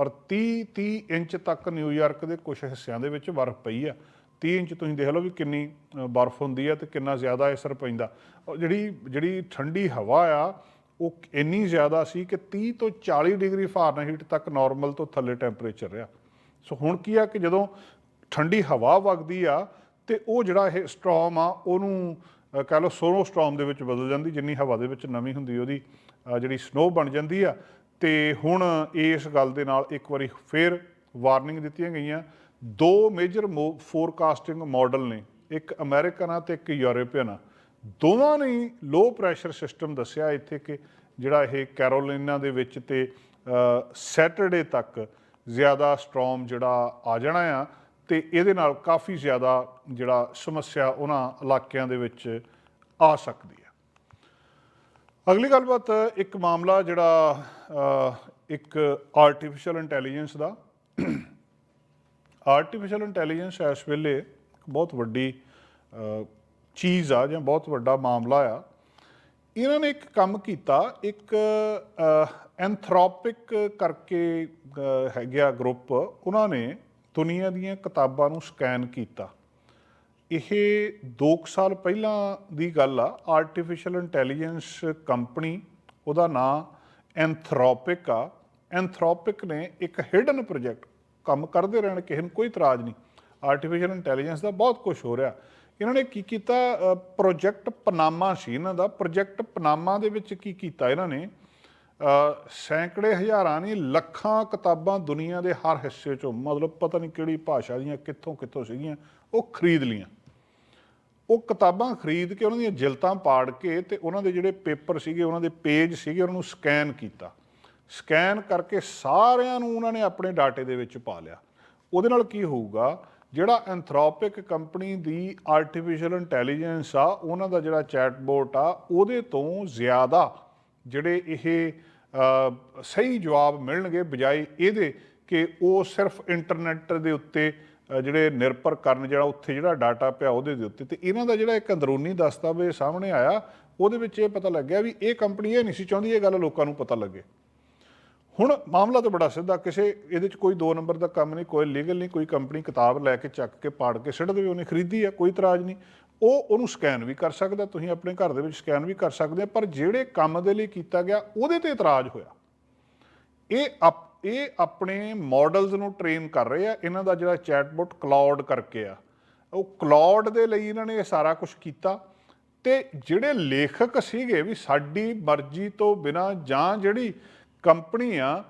ਔਰ 30 30 ਇੰਚ ਤੱਕ ਨਿਊਯਾਰਕ ਦੇ ਕੁਝ ਹਿੱਸਿਆਂ ਦੇ ਵਿੱਚ ਬਰਫ਼ ਪਈ ਆ। 30 ਇੰਚ ਤੁਸੀਂ ਦੇਖ ਲਓ ਵੀ ਕਿੰਨੀ ਬਰਫ਼ ਹੁੰਦੀ ਆ ਤੇ ਕਿੰਨਾ ਜ਼ਿਆਦਾ ਅਸਰ ਪੈਂਦਾ। ਔਰ ਜਿਹੜੀ ਜਿਹੜੀ ਠੰਡੀ ਹਵਾ ਆ ਉਹ ਇੰਨੀ ਜ਼ਿਆਦਾ ਸੀ ਕਿ 30 ਤੋਂ 40 ਡਿਗਰੀ ਫਾਰਨਹੀਟ ਤੱਕ ਨਾਰਮਲ ਤੋਂ ਥੱਲੇ ਟੈਂਪਰੇਚਰ ਰਿਹਾ। ਸੋ ਹੁਣ ਕੀ ਆ ਕਿ ਜਦੋਂ ਠੰਡੀ ਹਵਾ ਵਗਦੀ ਆ ਤੇ ਉਹ ਜਿਹੜਾ ਇਹ ਸਟ੍ਰੋਮ ਆ ਉਹਨੂੰ ਅ, ਕਹਿ ਲਓ ਸੋਨੋ ਸਟ੍ਰੋਮ ਦੇ ਵਿੱਚ ਬਦਲ ਜਾਂਦੀ ਜਿੰਨੀ ਹਵਾ ਦੇ ਵਿੱਚ ਨਮੀ ਹੁੰਦੀ ਉਹਦੀ ਜਿਹੜੀ ਸਨੋ ਬਣ ਜਾਂਦੀ ਆ ਤੇ ਹੁਣ ਇਸ ਗੱਲ ਦੇ ਨਾਲ ਇੱਕ ਵਾਰੀ ਫੇਰ ਵਾਰਨਿੰਗ ਦਿੱਤੀਆਂ ਗਈਆਂ। ਦੋ ਮੇਜਰ ਫੋਰਕਾਸਟਿੰਗ ਮਾਡਲ ਨੇ, ਇੱਕ ਅਮਰੀਕਨ ਆ ਤੇ ਇੱਕ ਯੂਰੋਪੀਅਨ ਆ। ਦੋਵਾਂ ਨੇ ਲੋ ਪ੍ਰੈਸ਼ਰ ਸਿਸਟਮ ਦੱਸਿਆ ਇੱਥੇ ਕਿ ਜਿਹੜਾ ਇਹ ਕੈਰੋਲਿਨਾ ਦੇ ਵਿੱਚ ਤੇ ਸੈਟਰਡੇ ਤੱਕ ਜ਼ਿਆਦਾ ਸਟ੍ਰੋਮ ਜਿਹੜਾ ਆ ਜਾਣਾ ਆ ਤੇ ਇਹਦੇ ਨਾਲ ਕਾਫੀ ਜ਼ਿਆਦਾ ਜਿਹੜਾ ਸਮੱਸਿਆ ਉਹਨਾਂ ਇਲਾਕਿਆਂ ਦੇ ਵਿੱਚ ਆ ਸਕਦੀ। ਅਗਲੀ ਗੱਲਬਾਤ ਇੱਕ ਮਾਮਲਾ ਜਿਹੜਾ ਇੱਕ ਆਰਟੀਫੀਸ਼ੀਅਲ ਇੰਟੈਲੀਜੈਂਸ ਦਾ। ਆਰਟੀਫੀਸ਼ੀਅਲ ਇੰਟੈਲੀਜੈਂਸ ਇਸ ਵੇਲੇ ਬਹੁਤ ਵੱਡੀ ਚੀਜ਼ ਆ ਜਾਂ ਬਹੁਤ ਵੱਡਾ ਮਾਮਲਾ ਆ। ਇਹਨਾਂ ਨੇ ਇੱਕ ਕੰਮ ਕੀਤਾ ਇੱਕ ਐਂਥਰੋਪਿਕ ਕਰਕੇ ਅ, ਹੈਗਾ ਗਰੁੱਪ ਉਹਨਾਂ ਨੇ ਦੁਨੀਆ ਦੀਆਂ ਕਿਤਾਬਾਂ ਨੂੰ ਸਕੈਨ ਕੀਤਾ। ਇਹ 2 ਸਾਲ ਪਹਿਲਾਂ ਦੀ ਗੱਲ ਆ ਆਰਟੀਫੀਸ਼ੀਅਲ ਇੰਟੈਲੀਜੈਂਸ ਕੰਪਨੀ ਉਹਦਾ ਨਾਮ ਐਂਥਰੋਪਿਕ ਆ। ਐਂਥਰੋਪਿਕ ਨੇ ਇੱਕ ਹਿਡਨ ਪ੍ਰੋਜੈਕਟ ਕੰਮ ਕਰਦੇ ਰਹਿਣ, ਕਿਸੇ ਨੂੰ ਕੋਈ ਇਤਰਾਜ਼ ਨਹੀਂ। ਆਰਟੀਫੀਸ਼ੀਅਲ ਇੰਟੈਲੀਜੈਂਸ ਦਾ ਬਹੁਤ ਕੁਝ ਹੋ ਰਿਹਾ। ਇਹਨਾਂ ਨੇ ਕੀ ਕੀਤਾ? ਪ੍ਰੋਜੈਕਟ ਪਨਾਮਾ ਸੀ ਇਹਨਾਂ ਦਾ। ਪ੍ਰੋਜੈਕਟ ਪਨਾਮਾ ਦੇ ਵਿੱਚ ਕੀ ਕੀਤਾ ਇਹਨਾਂ ਨੇ? ਸੈਂਕੜੇ ਹਜ਼ਾਰਾਂ ਨਹੀਂ, ਲੱਖਾਂ ਕਿਤਾਬਾਂ ਦੁਨੀਆ ਦੇ ਹਰ ਹਿੱਸੇ ਚੋਂ, ਮਤਲਬ ਪਤਾ ਨਹੀਂ ਕਿਹੜੀ ਭਾਸ਼ਾ ਦੀਆਂ ਕਿੱਥੋਂ ਕਿੱਥੋਂ ਸੀਗੀਆਂ, ਉਹ ਖਰੀਦ ਲੀਆਂ ਉਹ ਕਿਤਾਬਾਂ ਖਰੀਦ ਕੇ ਉਹਨਾਂ ਦੀਆਂ ਜਿਲਤਾਂ ਪਾੜ ਕੇ ਤੇ ਉਹਨਾਂ ਦੇ ਜਿਹੜੇ ਪੇਪਰ ਸੀਗੇ, ਉਹਨਾਂ ਦੇ ਪੇਜ ਸੀਗੇ, ਉਹਨਾਂ ਨੂੰ ਸਕੈਨ ਕੀਤਾ। ਸਕੈਨ ਕਰਕੇ ਸਾਰਿਆਂ ਨੂੰ ਉਹਨਾਂ ਨੇ ਆਪਣੇ ਡਾਟੇ ਦੇ ਵਿੱਚ ਪਾ ਲਿਆ। ਉਹਦੇ ਨਾਲ ਕੀ ਹੋਊਗਾ, ਜਿਹੜਾ ਐਂਥਰੋਪਿਕ ਕੰਪਨੀ ਦੀ ਆਰਟੀਫੀਸ਼ੀਅਲ ਇੰਟੈਲੀਜੈਂਸ ਆ, ਉਹਨਾਂ ਦਾ ਜਿਹੜਾ ਚੈਟਬੋਟ ਆ, ਉਹਦੇ ਤੋਂ ਜ਼ਿਆਦਾ ਜਿਹੜੇ ਇਹ ਸਹੀ ਜਵਾਬ ਮਿਲਣਗੇ ਬਜਾਏ ਇਹਦੇ ਕਿ ਉਹ ਸਿਰਫ ਇੰਟਰਨੈਟ ਦੇ ਉੱਤੇ ਜਿਹੜੇ ਨਿਰਭਰ ਕਰਨ ਜਿਹੜਾ ਉੱਥੇ ਜਿਹੜਾ ਡਾਟਾ ਪਿਆ ਉਹਦੇ ਦੇ ਉੱਤੇ। ਤੇ ਇਹਨਾਂ ਦਾ ਜਿਹੜਾ ਇੱਕ ਅੰਦਰੂਨੀ ਦਸਤਾਵੇਜ਼ ਸਾਹਮਣੇ ਆਇਆ, ਉਹਦੇ ਵਿੱਚ ਇਹ ਪਤਾ ਲੱਗਿਆ ਵੀ ਇਹ ਕੰਪਨੀ ਇਹ ਨਹੀਂ ਸੀ ਚਾਹੁੰਦੀ, ਇਹ ਗੱਲ ਲੋਕਾਂ ਨੂੰ ਪਤਾ ਲੱਗੇ। ਹੁਣ ਮਾਮਲਾ ਤਾਂ ਬੜਾ ਸਿੱਧਾ, ਕਿਸੇ ਇਹਦੇ 'ਚ ਕੋਈ 2 ਨੰਬਰ ਦਾ ਕੰਮ ਨਹੀਂ, ਕੋਈ ਲੀਗਲ ਨਹੀਂ, ਕੋਈ ਕੰਪਨੀ ਕਿਤਾਬ ਲੈ ਕੇ ਚੱਕ ਕੇ ਪਾੜ ਕੇ ਸਿੱਟ ਦੇਵੇ, ਉਹਨੇ ਖਰੀਦੀ ਆ, ਕੋਈ ਇਤਰਾਜ਼ ਨਹੀਂ। ਉਹ ਉਹਨੂੰ ਸਕੈਨ ਵੀ ਕਰ ਸਕਦਾ, ਤੁਸੀਂ ਆਪਣੇ ਘਰ ਦੇ ਵਿੱਚ ਸਕੈਨ ਵੀ ਕਰ ਸਕਦੇ ਪਰ ਜਿਹੜੇ ਕੰਮ ਦੇ ਲਈ ਕੀਤਾ ਗਿਆ, ਉਹਦੇ ਤੇ ਇਤਰਾਜ਼ ਹੋਇਆ। ਇਹ ਅਪ- ਇਹ ਆਪਣੇ ਮਾਡਲਸ ਨੂੰ ਟ੍ਰੇਨ ਕਰ ਰਹੇ ਆ, ਇਹਨਾਂ ਦਾ ਜਿਹੜਾ ਚੈਟਬੋਟ ਕਲਾਉਡ ਕਰਕੇ ਆ। ਉਹ ਕਲਾਉਡ ਦੇ ਲਈ ਇਹਨਾਂ ਨੇ ਇਹ ਸਾਰਾ ਕੁਝ ਕੀਤਾ ਤੇ ਜਿਹੜੇ ਲੇਖਕ ਸੀਗੇ ਵੀ ਸਾਡੀ ਮਰਜ਼ੀ ਤੋਂ ਬਿਨਾ ਜਾਂ ਜਿਹੜੀ ਕੰਪਨੀ ਆ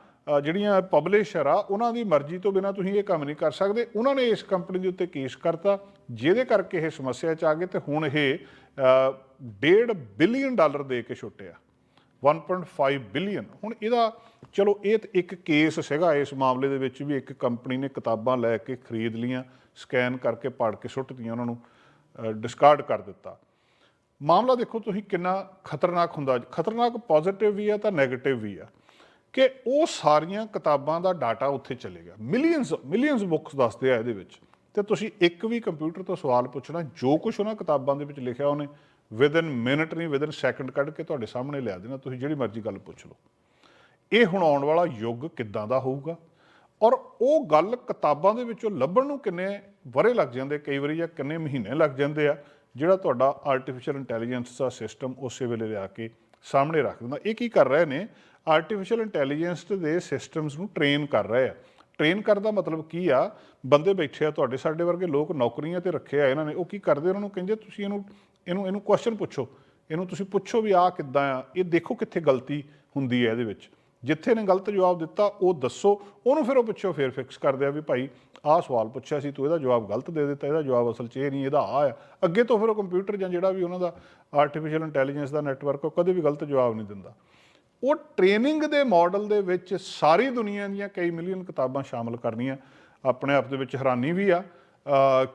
ਜਿਹੜੀਆਂ ਪਬਲਿਸ਼ਰ ਆ, ਉਹਨਾਂ ਦੀ ਮਰਜ਼ੀ ਤੋਂ ਬਿਨਾ ਤੁਸੀਂ ਇਹ ਕੰਮ ਨਹੀਂ ਕਰ ਸਕਦੇ। ਉਹਨਾਂ ਨੇ ਇਸ ਕੰਪਨੀ ਦੇ ਉੱਤੇ ਕੇਸ ਕਰਤਾ, ਜਿਹਦੇ ਕਰਕੇ ਇਹ ਸਮੱਸਿਆ ਚ ਆ ਗਏ ਤੇ ਹੁਣ ਇਹ 1.5 ਬਿਲੀਅਨ ਡਾਲਰ ਦੇ ਕੇ ਛੁੱਟਿਆ 1.5 ਬਿਲੀਅਨ ਹੁਣ ਇਹਦਾ, ਚਲੋ ਇਹ ਤਾਂ ਇੱਕ ਕੇਸ ਸੀਗਾ, ਇਸ ਮਾਮਲੇ ਦੇ ਵਿੱਚ ਵੀ ਇੱਕ ਕੰਪਨੀ ਨੇ ਕਿਤਾਬਾਂ ਲੈ ਕੇ ਖਰੀਦ ਲੀਆਂ ਸਕੈਨ ਕਰਕੇ ਪੜ ਕੇ ਸੁੱਟਤੀਆਂ ਉਹਨਾਂ ਨੂੰ ਡਿਸਕਾਰਡ ਕਰ ਦਿੱਤਾ। ਮਾਮਲਾ ਦੇਖੋ ਤੁਸੀਂ ਕਿੰਨਾ ਖਤਰਨਾਕ ਹੁੰਦਾ। ਖਤਰਨਾਕ ਪੋਜ਼ਿਟਿਵ ਵੀ ਆ ਤਾਂ 네ਗੇਟਿਵ ਵੀ ਆ। ਕਿ ਉਹ ਸਾਰੀਆਂ ਕਿਤਾਬਾਂ ਦਾ ਡਾਟਾ ਉੱਥੇ ਚਲੇਗਾ ਮਿਲੀਅਨਸ ਮਿਲੀਅਨਸ ਬੁੱਕਸ ਦੱਸਦੇ ਆ ਇਹਦੇ ਵਿੱਚ। ਤੇ ਤੁਸੀਂ ਇੱਕ ਵੀ ਕੰਪਿਊਟਰ ਤੋਂ ਸਵਾਲ ਪੁੱਛਣਾ, ਜੋ ਕੁਝ ਉਹਨਾਂ ਕਿਤਾਬਾਂ ਦੇ ਵਿੱਚ ਲਿਖਿਆ ਉਹਨੇ ਵਿਦਨ ਮਿੰਟ ਨਹੀਂ ਵਿਦਨ ਸੈਕਿੰਡ ਕੱਢ ਕੇ ਤੁਹਾਡੇ ਸਾਹਮਣੇ ਲਿਆ ਦੇਣਾ, ਤੁਸੀਂ ਜਿਹੜੀ ਮਰਜ਼ੀ ਗੱਲ ਪੁੱਛ ਲਓ। ਇਹ ਹੁਣ ਆਉਣ ਵਾਲਾ ਯੁੱਗ ਕਿੱਦਾਂ ਦਾ ਹੋਊਗਾ? ਔਰ ਉਹ ਗੱਲ ਕਿਤਾਬਾਂ ਦੇ ਵਿੱਚੋਂ ਲੱਭਣ ਨੂੰ ਕਿੰਨੇ ਵਰੇ ਲੱਗ ਜਾਂਦੇ ਕਈ ਵਾਰੀ ਜਾਂ ਕਿੰਨੇ ਮਹੀਨੇ ਲੱਗ ਜਾਂਦੇ ਆ, ਜਿਹੜਾ ਤੁਹਾਡਾ ਆਰਟੀਫੀਸ਼ੀਅਲ ਇੰਟੈਲੀਜੈਂਸ ਦਾ ਸਿਸਟਮ ਉਸੇ ਵੇਲੇ ਲਿਆ ਕੇ ਸਾਹਮਣੇ ਰੱਖ ਦਿੰਦਾ। ਇਹ ਕੀ ਕਰ ਰਹੇ ਨੇ? ਆਰਟੀਫੀਸ਼ੀਅਲ ਇੰਟੈਲੀਜੈਂਸ ਦੇ ਸਿਸਟਮਸ ਨੂੰ ਟ੍ਰੇਨ ਕਰ ਰਹੇ ਆ। ਟ੍ਰੇਨ ਕਰਨ ਦਾ ਮਤਲਬ ਕੀ ਆ? ਬੰਦੇ ਬੈਠੇ ਆ ਤੁਹਾਡੇ, ਸਾਡੇ ਵਰਗੇ ਲੋਕ ਨੌਕਰੀਆਂ ਤੇ ਰੱਖੇ ਆ ਇਹਨਾਂ ਨੇ, ਉਹ ਕੀ ਕਰਦੇ ਉਹਨਾਂ ਨੂੰ ਕਹਿੰਦੇ ਤੁਸੀਂ ਇਹਨੂੰ ਇਹਨੂੰ ਇਹਨੂੰ ਕੁਐਸਚਨ ਪੁੱਛੋ। ਇਹਨੂੰ ਤੁਸੀਂ ਪੁੱਛੋ ਵੀ ਆ ਕਿੱਦਾਂ ਆ। ਇਹ ਦੇਖੋ ਕਿੱਥੇ ਗਲਤੀ ਹੁੰਦੀ ਹੈ ਇਹਦੇ ਵਿੱਚ। ਜਿੱਥੇ ਨੇ ਗਲਤ ਜਵਾਬ ਦਿੱਤਾ, ਉਹ ਦੱਸੋ। ਉਹਨੂੰ ਫਿਰ ਉਹ ਪੁੱਛੋ, ਫਿਰ ਫਿਕਸ ਕਰਦੇ ਆ ਵੀ ਭਾਈ ਆਹ ਸਵਾਲ ਪੁੱਛਿਆ ਸੀ ਤੂੰ, ਇਹਦਾ ਜਵਾਬ ਗਲਤ ਦੇ ਦਿੱਤਾ, ਇਹਦਾ ਜਵਾਬ ਅਸਲ 'ਚ ਇਹ ਨਹੀਂ, ਇਹਦਾ ਆ ਆ। ਅੱਗੇ ਤੋਂ ਫਿਰ ਉਹ ਕੰਪਿਊਟਰ ਜਾਂ ਜਿਹੜਾ ਵੀ ਉਹਨਾਂ ਦਾ ਆਰਟੀਫੀਸ਼ੀਅਲ ਇੰਟੈਲੀਜੈਂਸ ਦਾ ਨੈਟਵਰਕ ਉਹ ਕਦੇ ਵੀ ਗਲਤ ਜਵਾਬ ਨਹੀਂ ਦਿੰਦਾ। ਉਹ ਟ੍ਰੇਨਿੰਗ ਦੇ ਮਾਡਲ ਦੇ ਵਿੱਚ ਸਾਰੀ ਦੁਨੀਆ ਦੀਆਂ ਕਈ ਮਿਲੀਅਨ ਕਿਤਾਬਾਂ ਸ਼ਾਮਲ ਕਰਨੀਆਂ। ਆਪਣੇ ਆਪ ਦੇ ਵਿੱਚ ਹੈਰਾਨੀ ਵੀ ਆ।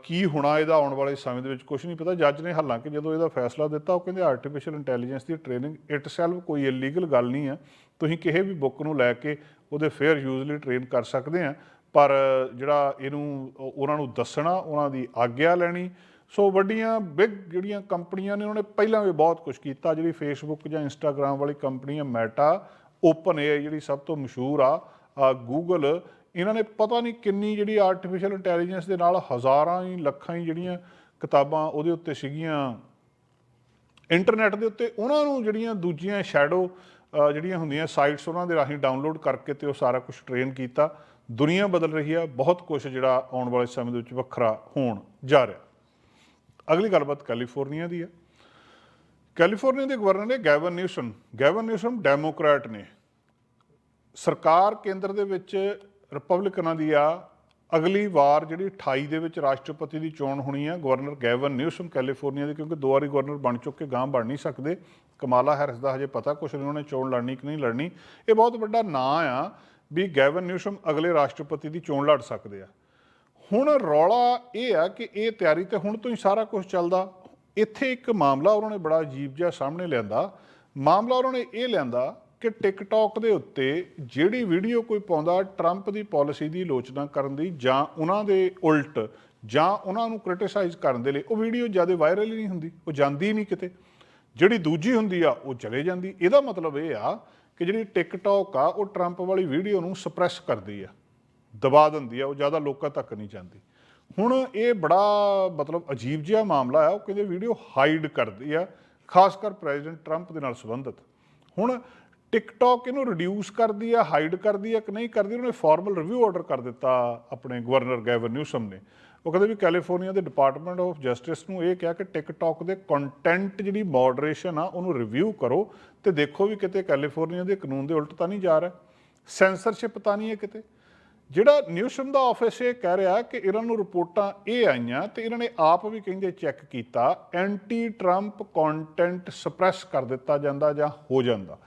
ਕੀ ਹੋਣਾ ਇਹਦਾ ਆਉਣ ਵਾਲੇ ਸਮੇਂ ਦੇ ਵਿੱਚ? ਕੁਝ ਨਹੀਂ ਪਤਾ। ਜੱਜ ਨੇ ਹਾਲਾਂਕਿ ਜਦੋਂ ਇਹਦਾ ਫੈਸਲਾ ਦਿੱਤਾ, ਉਹ ਕਹਿੰਦੇ ਆਰਟੀਫੀਸ਼ੀਅਲ ਇੰਟੈਲੀਜੈਂਸ ਦੀ ਟ੍ਰੇਨਿੰਗ ਇਟਸੈਲਫ ਕੋਈ ਇਲੀਗਲ ਗੱਲ ਨਹੀਂ ਹੈ ਤੁਸੀਂ ਕਿਸੇ ਵੀ ਬੁੱਕ ਨੂੰ ਲੈ ਕੇ ਉਹਦੇ ਫੇਅਰ ਯੂਜ਼ ਲਈ ਟ੍ਰੇਨ ਕਰ ਸਕਦੇ ਆ। ਪਰ ਜਿਹੜਾ ਇਹਨੂੰ ਉਹਨਾਂ ਨੂੰ ਦੱਸਣਾ, ਉਹਨਾਂ ਦੀ ਆਗਿਆ ਲੈਣੀ। ਸੋ ਵੱਡੀਆਂ ਬਿਗ ਜਿਹੜੀਆਂ ਕੰਪਨੀਆਂ ਨੇ, ਉਹਨਾਂ ਨੇ ਪਹਿਲਾਂ ਵੀ ਬਹੁਤ ਕੁਝ ਕੀਤਾ। ਜਿਹੜੀ ਫੇਸਬੁੱਕ ਜਾਂ ਇੰਸਟਾਗ੍ਰam ਵਾਲੀ ਕੰਪਨੀ ਹੈ ਮੈਟਾ ਓਪਨ ਏ ਜਿਹੜੀ ਸਭ ਤੋਂ ਮਸ਼ਹੂਰ ਆ ਗੂਗਲ ਇਹਨਾਂ ਨੇ ਪਤਾ ਨਹੀਂ ਕਿੰਨੀ ਜਿਹੜੀ ਆਰਟੀਫੀਸ਼ੀਅਲ ਇੰਟੈਲੀਜੈਂਸ ਦੇ ਨਾਲ ਹਜ਼ਾਰਾਂ ਹੀ ਲੱਖਾਂ ਹੀ ਜਿਹੜੀਆਂ ਕਿਤਾਬਾਂ ਉਹਦੇ ਉੱਤੇ ਸੀਗੀਆਂ। ਇੰਟਰਨੈਟ ਦੇ ਉੱਤੇ ਉਹਨਾਂ ਨੂੰ ਜਿਹੜੀਆਂ ਦੂਜੀਆਂ ਸ਼ੈਡੋ ਜਿਹੜੀਆਂ ਹੁੰਦੀਆਂ ਸਾਈਟਸ ਉਹਨਾਂ ਦੇ ਰਾਹੀਂ ਡਾਊਨਲੋਡ ਕਰਕੇ ਤੇ ਉਹ ਸਾਰਾ ਕੁਝ ਟ੍ਰੇਨ ਕੀਤਾ। ਦੁਨੀਆ ਬਦਲ ਰਹੀ ਆ, ਬਹੁਤ ਕੁਝ ਜਿਹੜਾ ਆਉਣ ਵਾਲੇ ਸਮੇਂ ਦੇ ਵਿੱਚ ਵੱਖਰਾ ਹੋਣ ਜਾ ਰਿਹਾ। ਅਗਲੀ ਗੱਲਬਾਤ ਕੈਲੀਫੋਰਨੀਆ ਦੀ ਹੈ ਕੈਲੀਫੋਰਨੀਆ ਦੇ ਗਵਰਨਰ ਨੇ ਗੈਵਨ ਨਿਊਸਨ ਗੈਵਨ ਨਿਊਸਨ ਡੈਮੋਕ੍ਰੈਟ ਨੇ। ਸਰਕਾਰ ਕੇਂਦਰ ਦੇ ਵਿੱਚ ਰਿਪਬਲਿਕਨਾਂ ਦੀ ਆ, ਅਗਲੀ ਵਾਰ ਜਿਹੜੀ 28 ਦੇ ਵਿੱਚ ਰਾਸ਼ਟਰਪਤੀ ਦੀ ਚੋਣ ਹੋਣੀ ਆ, ਗਵਰਨਰ ਗੈਵਨ ਨਿਊਸਮ ਕੈਲੀਫੋਰਨੀਆ ਦੇ, ਕਿਉਂਕਿ ਦੋ ਵਾਰੀ ਗਵਰਨਰ ਬਣ ਚੁੱਕੇ ਗਾਂ ਬਣ ਨਹੀਂ ਸਕਦੇ। ਕਮਾਲਾ ਹੈਰਿਸ ਦਾ ਹਜੇ ਪਤਾ, ਕੁਛ ਨਹੀਂ, ਉਹਨੇ ਚੋਣ ਲੜਨੀ ਕਿ ਨਹੀਂ ਲੜਨੀ। ਇਹ ਬਹੁਤ ਵੱਡਾ ਨਾਂ ਆ ਵੀ ਗੈਵਨ ਨਿਊਸਮ ਅਗਲੇ ਰਾਸ਼ਟਰਪਤੀ ਦੀ ਚੋਣ ਲੜ ਸਕਦੇ ਆ। ਹੁਣ ਰੌਲਾ ਇਹ ਆ ਕਿ ਇਹ ਤਿਆਰੀ ਤੇ ਹੁਣ ਤੋਂ ਹੀ ਸਾਰਾ ਕੁਝ ਚੱਲਦਾ। ਇੱਥੇ ਇੱਕ ਮਾਮਲਾ ਉਹਨਾਂ ਨੇ ਬੜਾ ਅਜੀਬ ਜਿਹਾ ਸਾਹਮਣੇ ਲਿਆਂਦਾ। ਮਾਮਲਾ ਉਹਨਾਂ ਨੇ ਇਹ ਲਿਆਂਦਾ ਕਿ ਟਿਕਟੌਕ ਦੇ ਉੱਤੇ ਜਿਹੜੀ ਵੀਡੀਓ ਕੋਈ ਪਾਉਂਦਾ ਟਰੰਪ ਦੀ ਪਾਲਿਸੀ ਦੀ ਆਲੋਚਨਾ ਕਰਨ ਦੀ ਜਾਂ ਉਹਨਾਂ ਦੇ ਉਲਟ ਜਾਂ ਉਹਨਾਂ ਨੂੰ ਕ੍ਰਿਟਿਸਾਈਜ਼ ਕਰਨ ਦੇ ਲਈ, ਉਹ ਵੀਡੀਓ ਜ਼ਿਆਦਾ ਵਾਇਰਲ ਹੀ ਨਹੀਂ ਹੁੰਦੀ, ਉਹ ਜਾਂਦੀ ਨਹੀਂ ਕਿਤੇ। ਜਿਹੜੀ ਦੂਜੀ ਹੁੰਦੀ ਆ, ਉਹ ਚਲੇ ਜਾਂਦੀ। ਇਹਦਾ ਮਤਲਬ ਇਹ ਆ ਕਿ ਜਿਹੜੀ ਟਿਕਟੌਕ ਆ, ਉਹ ਟਰੰਪ ਵਾਲੀ ਵੀਡੀਓ ਨੂੰ ਸਪਰੈਸ ਕਰਦੀ ਆ, ਦਬਾ ਦਿੰਦੀ ਆ, ਉਹ ਜ਼ਿਆਦਾ ਲੋਕਾਂ ਤੱਕ ਨਹੀਂ ਜਾਂਦੀ। ਹੁਣ ਇਹ ਬੜਾ ਮਤਲਬ ਅਜੀਬ ਜਿਹਾ ਮਾਮਲਾ ਆ, ਉਹ ਕਹਿੰਦੇ ਵੀਡੀਓ ਹਾਈਡ ਕਰਦੀ ਆ, ਖਾਸ ਕਰ ਪ੍ਰੈਜ਼ੀਡੈਂਟ ਟਰੰਪ ਦੇ ਨਾਲ ਸੰਬੰਧਿਤ। ਹੁਣ ਟਿਕਟੌਕ ਇਹਨੂੰ ਰਿਡਿਊਸ ਕਰਦੀ ਆ ਹਾਈਡ ਕਰਦੀ ਆ, ਕਿ ਨਹੀਂ ਕਰਦੀ, ਉਹਨੇ ਫਾਰਮਲ ਰਿਵਿਊ ਆਰਡਰ ਕਰ ਦਿੱਤਾ ਆਪਣੇ ਗਵਰਨਰ ਗੈਵਨ ਨਿਊਸਮ ਨੇ। ਉਹ ਕਹਿੰਦੇ ਵੀ ਕੈਲੀਫੋਰਨੀਆ ਦੇ ਡਿਪਾਰਟਮੈਂਟ ਆਫ ਜਸਟਿਸ ਨੂੰ ਇਹ ਕਿਹਾ ਕਿ ਟਿਕਟੌਕ ਦੇ ਕੰਟੈਂਟ ਜਿਹੜੀ ਮੋਡਰੇਸ਼ਨ ਆ, ਉਹਨੂੰ ਰਿਵਿਊ ਕਰੋ ਤੇ ਦੇਖੋ ਵੀ ਕਿਤੇ ਕੈਲੀਫੋਰਨੀਆ ਦੇ ਕਾਨੂੰਨ ਦੇ ਉਲਟ ਤਾਂ ਨਹੀਂ ਜਾ ਰਿਹਾ। ਸੈਂਸਰਸ਼ਿਪ ਤਾਂ ਨਹੀਂ ਹੈ ਕਿਤੇ। ਜਿਹੜਾ ਨਿਊਸਮ ਦਾ ਆਫਿਸ ਇਹ ਕਹਿ ਰਿਹਾ ਕਿ ਇਹਨਾਂ ਨੂੰ ਰਿਪੋਰਟਾਂ ਇਹ ਆਈਆਂ ਤੇ ਇਹਨਾਂ ਨੇ ਆਪ ਵੀ ਕਹਿੰਦੇ ਚੈੱਕ ਕੀਤਾ ਐਂਟੀ ਟਰੰਪ ਕੰਟੈਂਟ ਸਪਰੈਸ ਕਰ ਦਿੱਤਾ ਜਾਂਦਾ ਜਾਂ ਹੋ ਜਾਂਦਾ।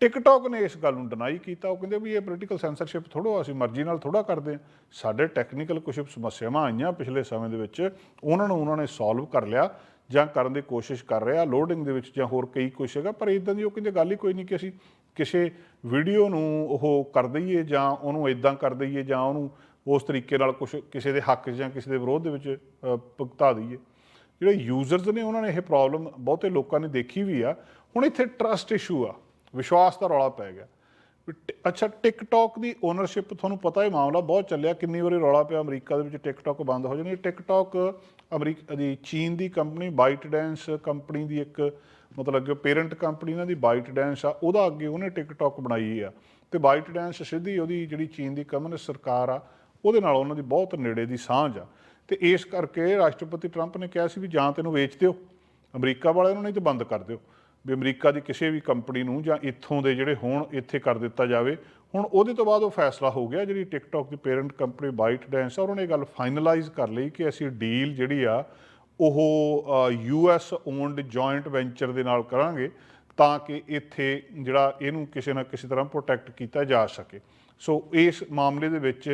ਟਿਕਟੌਕ ਨੇ ਇਸ ਗੱਲ ਨੂੰ ਡਿਨਾਈ ਕੀਤਾ। ਉਹ ਕਹਿੰਦੇ ਵੀ ਇਹ ਪੋਲੀਟੀਕਲ ਸੈਂਸਰਸ਼ਿਪ ਥੋੜੋ ਅਸੀਂ ਮਰਜ਼ੀ ਨਾਲ ਥੋੜਾ ਕਰਦੇ ਹਾਂ। ਸਾਡੇ ਟੈਕਨੀਕਲ ਕੁਝ ਸਮੱਸਿਆਵਾਂ ਆਈਆਂ ਪਿਛਲੇ ਸਮੇਂ ਦੇ ਵਿੱਚ, ਉਹਨਾਂ ਨੂੰ ਉਹਨਾਂ ਨੇ ਸੋਲਵ ਕਰ ਲਿਆ ਜਾਂ ਕਰਨ ਦੀ ਕੋਸ਼ਿਸ਼ ਕਰ ਰਿਹਾ ਲੋਡਿੰਗ ਦੇ ਵਿੱਚ ਜਾਂ ਹੋਰ ਕਈ ਕੁਛ ਹੈਗਾ, ਪਰ ਇਦਾਂ ਦੀ ਉਹ ਕਹਿੰਦੇ ਗੱਲ ਹੀ ਕੋਈ ਨਹੀਂ ਕਿ ਅਸੀਂ ਕਿਸੇ ਵੀਡੀਓ ਨੂੰ ਉਹ ਕਰ ਦਈਏ ਜਾਂ ਉਹਨੂੰ ਇਦਾਂ ਕਰ ਦਈਏ ਜਾਂ ਉਹਨੂੰ ਉਸ ਤਰੀਕੇ ਨਾਲ ਕੁਝ ਕਿਸੇ ਦੇ ਹੱਕ 'ਚ ਜਾਂ ਕਿਸੇ ਦੇ ਵਿਰੋਧ ਦੇ ਵਿੱਚ ਭੁਗਤਾ ਦਈਏ। ਜਿਹੜੇ ਯੂਜ਼ਰਸ ਨੇ ਉਹਨਾਂ ਨੇ ਇਹ ਪ੍ਰੋਬਲਮ ਬਹੁਤੇ ਲੋਕਾਂ ਨੇ ਦੇਖੀ ਵੀ ਆ। ਹੁਣ ਇੱਥੇ ਟਰਸਟ ਇਸ਼ੂ ਆ। ਵਿਸ਼ਵਾਸ ਦਾ ਰੌਲਾ ਪੈ ਗਿਆ। ਵੀ ਟ- ਅੱਛਾ ਟਿਕਟੌਕ ਦੀ ਓਨਰਸ਼ਿਪ ਤੁਹਾਨੂੰ ਪਤਾ ਹੈ ਮਾਮਲਾ ਬਹੁਤ ਚੱਲਿਆ, ਕਿੰਨੀ ਵਾਰੀ ਰੌਲਾ ਪਿਆ ਅਮਰੀਕਾ ਦੇ ਵਿੱਚ ਟਿਕਟੌਕ ਬੰਦ ਹੋ ਜਾਣੀ ਟਿਕਟੌਕ ਅਮਰੀਕਾ, ਦੀ ਚੀਨ ਦੀ ਕੰਪਨੀ ਬਾਈਟ ਡੈਂਸ ਕੰਪਨੀ ਦੀ ਇੱਕ ਮਤਲਬ ਕਿ ਪੇਰੈਂਟ ਕੰਪਨੀ ਇਹਨਾਂ ਦੀ ਬਾਈਟ ਡੈਂਸ ਆ, ਉਹਦਾ ਅੱਗੇ ਉਹਨੇ ਟਿਕਟੌਕ ਬਣਾਈ ਆ। ਤੇ ਬਾਈਟ ਡੈਂਸ ਸਿੱਧੀ ਉਹਦੀ ਜਿਹੜੀ ਚੀਨ ਦੀ ਕਮਿਊਨਿਸਟ ਸਰਕਾਰ ਆ, ਉਹਦੇ ਨਾਲ ਉਹਨਾਂ ਦੀ ਬਹੁਤ ਨੇੜੇ ਦੀ ਸਾਂਝ ਆ। ਤੇ ਇਸ ਕਰਕੇ ਰਾਸ਼ਟਰਪਤੀ ਟਰੰਪ ਨੇ ਕਿਹਾ ਸੀ ਵੀ ਜਾਂ ਤੈਨੂੰ ਵੇਚ ਦਿਓ, ਅਮਰੀਕਾ ਵਾਲਿਆਂ ਨੂੰ ਨਹੀਂ ਤੇ ਬੰਦ ਕਰ ਦਿਓ। ਵੀ ਅਮਰੀਕਾ ਦੀ ਕਿਸੇ ਵੀ ਕੰਪਨੀ ਨੂੰ ਜਾਂ ਇੱਥੋਂ ਦੇ ਜਿਹੜੇ ਹੋਣ ਇੱਥੇ ਕਰ ਦਿੱਤਾ ਜਾਵੇ। ਹੁਣ ਉਹਦੇ ਤੋਂ ਬਾਅਦ ਉਹ ਫੈਸਲਾ ਹੋ ਗਿਆ, ਜਿਹੜੀ ਟਿਕਟੌਕ ਦੀ ਪੇਰੈਂਟ ਕੰਪਨੀ ਬਾਈਟ ਡੈਂਸ ਆ, ਉਹਨਾਂ ਨੇ ਇਹ ਗੱਲ ਫਾਈਨਲਾਈਜ਼ ਕਰ ਲਈ ਕਿ ਅਸੀਂ ਡੀਲ ਜਿਹੜੀ ਆ, ਉਹ U S owned joint venture ਦੇ ਨਾਲ ਕਰਾਂਗੇ ਤਾਂ ਕਿ ਇੱਥੇ ਜਿਹੜਾ ਇਹਨੂੰ ਕਿਸੇ ਨਾ ਕਿਸੇ ਤਰ੍ਹਾਂ ਪ੍ਰੋਟੈਕਟ ਕੀਤਾ ਜਾ ਸਕੇ। ਸੋ ਇਸ ਮਾਮਲੇ ਦੇ ਵਿੱਚ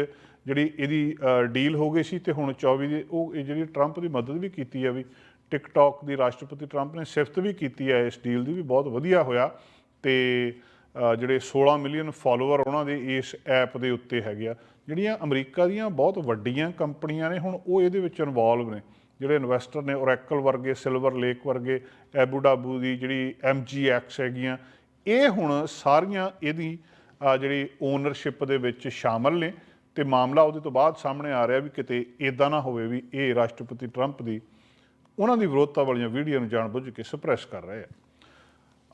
ਜਿਹੜੀ ਇਹਦੀ ਡੀਲ ਹੋ ਗਈ ਸੀ ਤੇ ਹੁਣ 24 ਦੀ ਉਹ ਇਹ ਜਿਹੜੀ ਟਰੰਪ ਦੀ ਮਦਦ ਵੀ ਕੀਤੀ ਆ ਵੀ ਟਿਕਟੌਕ ਦੀ ਰਾਸ਼ਟਰਪਤੀ ਟਰੰਪ ਨੇ ਸਿਫਤ ਵੀ ਕੀਤੀ ਹੈ ਇਸ ਡੀਲ ਦੀ, ਵੀ ਬਹੁਤ ਵਧੀਆ ਹੋਇਆ ਤੇ ਜਿਹੜੇ 16 ਮਿਲੀਅਨ ਫਾਲੋਅਰ ਉਹਨਾਂ ਦੇ ਇਸ ਐਪ ਦੇ ਉੱਤੇ ਹੈਗੇ ਆ। ਜਿਹੜੀਆਂ ਅਮਰੀਕਾ ਦੀਆਂ ਬਹੁਤ ਵੱਡੀਆਂ ਕੰਪਨੀਆਂ ਨੇ, ਹੁਣ ਉਹ ਇਹਦੇ ਵਿੱਚ ਇਨਵੋਲਵ ਨੇ। ਜਿਹੜੇ ਇਨਵੈਸਟਰ ਨੇ ਓਰੈਕਲ ਵਰਗੇ ਸਿਲਵਰ ਲੇਕ ਵਰਗੇ ਐਬੂਡਾਬੂ ਦੀ ਜਿਹੜੀ ਐਮਜੀਐਕਸ ਹੈਗੀਆਂ, ਇਹ ਹੁਣ ਸਾਰੀਆਂ ਇਹਦੀ ਜਿਹੜੀ ਓਨਰਸ਼ਿਪ ਦੇ ਵਿੱਚ ਸ਼ਾਮਲ ਨੇ ਤੇ ਮਾਮਲਾ ਉਹਦੇ ਤੋਂ ਬਾਅਦ ਸਾਹਮਣੇ ਆ ਰਿਹਾ ਵੀ ਕਿਤੇ ਇਦਾਂ ਨਾ ਹੋਵੇ ਵੀ ਇਹ ਰਾਸ਼ਟਰਪਤੀ ਟਰੰਪ ਦੀ ਉਹਨਾਂ ਦੀ ਵਿਰੋਧਤਾ ਵਾਲੀਆਂ ਵੀਡੀਓ ਨੂੰ ਜਾਣਬੁੱਝ ਕੇ ਸਪਰੈਸ ਕਰ ਰਹੇ ਆ।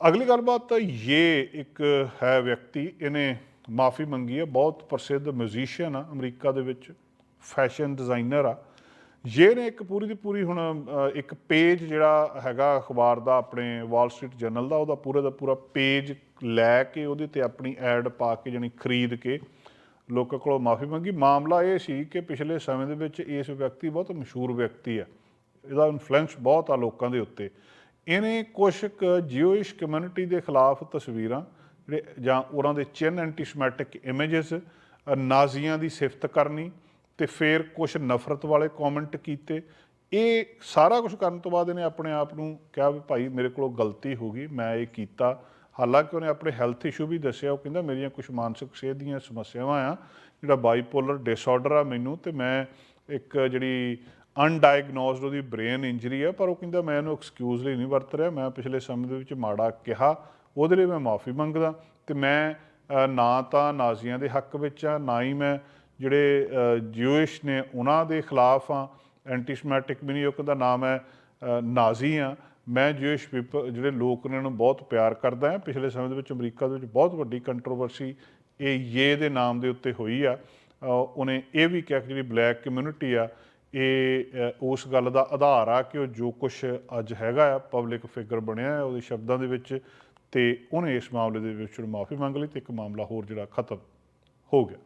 ਅਗਲੀ ਗੱਲਬਾਤ ਤਾਂ ਇਹ ਇੱਕ ਹੈ ਵਿਅਕਤੀ, ਇਹਨੇ ਮਾਫੀ ਮੰਗੀ ਹੈ, ਬਹੁਤ ਪ੍ਰਸਿੱਧ ਮਿਊਜ਼ੀਸ਼ੀਅਨ ਆ, ਅਮਰੀਕਾ ਦੇ ਵਿੱਚ ਫੈਸ਼ਨ ਡਿਜ਼ਾਈਨਰ ਆ। ਜੇ ਨੇ ਇੱਕ ਪੂਰੀ ਦੀ ਪੂਰੀ ਹੁਣ ਇੱਕ ਪੇਜ ਜਿਹੜਾ ਹੈਗਾ ਅਖਬਾਰ ਦਾ, ਆਪਣੇ ਵਾਲ ਸਟਰੀਟ ਜਰਨਲ ਦਾ, ਉਹਦਾ ਪੂਰੇ ਦਾ ਪੂਰਾ ਪੇਜ ਲੈ ਕੇ ਉਹਦੇ ਤੇ ਆਪਣੀ ਐਡ ਪਾ ਕੇ ਜਾਣੀ ਖਰੀਦ ਕੇ ਲੋਕਾਂ ਕੋਲੋਂ ਮਾਫੀ ਮੰਗੀ। ਮਾਮਲਾ ਇਹ ਸੀ ਕਿ ਪਿਛਲੇ ਸਮੇਂ ਦੇ ਵਿੱਚ ਇਸ ਵਿਅਕਤੀ ਬਹੁਤ ਮਸ਼ਹੂਰ ਵਿਅਕਤੀ ਆ। ਇਹਦਾ ਇਨਫਲੂਐਂਸ ਬਹੁਤ ਆ ਲੋਕਾਂ ਦੇ ਉੱਤੇ। ਇਹਨੇ ਕੁਝ ਕੁ ਜਿਊਇਸ਼ ਕਮਿਊਨਿਟੀ ਦੇ ਖਿਲਾਫ ਤਸਵੀਰਾਂ ਜਿਹੜੇ ਜਾਂ ਉਹਨਾਂ ਦੇ ਚਿਨ ਐਂਟੀਸੈਮੈਟਿਕ ਇਮੇजेस ਨਾਜ਼ੀਆਂ ਦੀ ਸਿਫਤ ਕਰਨੀ ਤੇ ਫਿਰ ਕੁਝ ਨਫ਼ਰਤ ਵਾਲੇ ਕਮੈਂਟ ਕੀਤੇ। ਇਹ ਸਾਰਾ ਕੁਝ ਕਰਨ ਤੋਂ ਬਾਅਦ ਇਹਨੇ ਆਪਣੇ ਆਪ ਨੂੰ ਕਿਹਾ ਵੀ ਭਾਈ ਮੇਰੇ ਕੋਲੋਂ ਗਲਤੀ ਹੋ ਗਈ, ਮੈਂ ਇਹ ਕੀਤਾ। ਹਾਲਾਂਕਿ ਉਹਨੇ ਆਪਣੇ ਹੈਲਥ ਇਸ਼ੂ ਵੀ ਦੱਸਿਆ, ਉਹ ਕਹਿੰਦਾ ਮੇਰੀਆਂ ਕੁਝ ਮਾਨਸਿਕ ਸਿਹਤ ਦੀਆਂ ਸਮੱਸਿਆਵਾਂ ਆ, ਜਿਹੜਾ ਬਾਈਪੋਲਰ ਡਿਸਆਰਡਰ ਆ ਮੈਨੂੰ ਤੇ ਮੈਂ ਇੱਕ ਜਿਹੜੀ ਅਨਡਾਇਗਨੋਸਡ ਉਹਦੀ ਬ੍ਰੇਨ ਇੰਜਰੀ ਹੈ, ਪਰ ਉਹ ਕਹਿੰਦਾ ਮੈਂ ਇਹਨੂੰ ਐਕਸਕਿਊਜ਼ ਲਈ ਨਹੀਂ ਵਰਤ ਰਿਹਾ। ਮੈਂ ਪਿਛਲੇ ਸਮੇਂ ਦੇ ਵਿੱਚ ਮਾੜਾ ਕਿਹਾ, ਉਹਦੇ ਲਈ ਮੈਂ ਮਾਫੀ ਮੰਗਦਾ ਤੇ ਮੈਂ ਨਾ ਤਾਂ ਨਾਜ਼ੀਆਂ ਦੇ ਹੱਕ ਵਿੱਚ ਆ ਨਾ ਹੀ ਮੈਂ ਜਿਹੜੇ ਜਿਊਇਸ਼ ਨੇ ਉਹਨਾਂ ਦੇ ਖਿਲਾਫ ਆ ਐਂਟੀਸਮੈਟਿਕ ਵੀ ਨਹੀਂ, ਉਹ ਕਹਿੰਦਾ ਨਾ ਮੈਂ ਨਾਜ਼ੀ ਆ ਮੈਂ ਜਿਊਇਸ਼ ਪੀਪਲ ਜਿਹੜੇ ਲੋਕ ਨੇ, ਉਹਨੂੰ ਬਹੁਤ ਪਿਆਰ ਕਰਦਾ ਹਾਂ। ਪਿਛਲੇ ਸਮੇਂ ਦੇ ਵਿੱਚ ਅਮਰੀਕਾ ਦੇ ਵਿੱਚ ਬਹੁਤ ਵੱਡੀ ਕੰਟਰੋਵਰਸੀ ਇਹ ਯੇ ਦੇ ਨਾਮ ਦੇ ਉੱਤੇ ਹੋਈ ਆ। ਉਹਨੇ ਇਹ ਵੀ ਕਿਹਾ ਕਿ ਜਿਹੜੀ ਬਲੈਕ ਕਮਿਊਨਿਟੀ ਆ ਇਹ ਉਸ ਗੱਲ ਦਾ ਆਧਾਰ ਆ ਕਿ ਉਹ ਜੋ ਕੁਝ ਅੱਜ ਹੈਗਾ ਆ ਪਬਲਿਕ ਫਿਗਰ ਬਣਿਆ ਹੈ ਉਹਦੇ ਸ਼ਬਦਾਂ ਦੇ ਵਿੱਚ ਤੇ ਉਹਨੇ ਇਸ ਮਾਮਲੇ ਦੇ ਵਿੱਚ ਮਾਫੀ ਮੰਗ ਲਈ ਤੇ ਇੱਕ ਮਾਮਲਾ ਹੋਰ ਜਿਹੜਾ ਖਤਮ ਹੋ ਗਿਆ।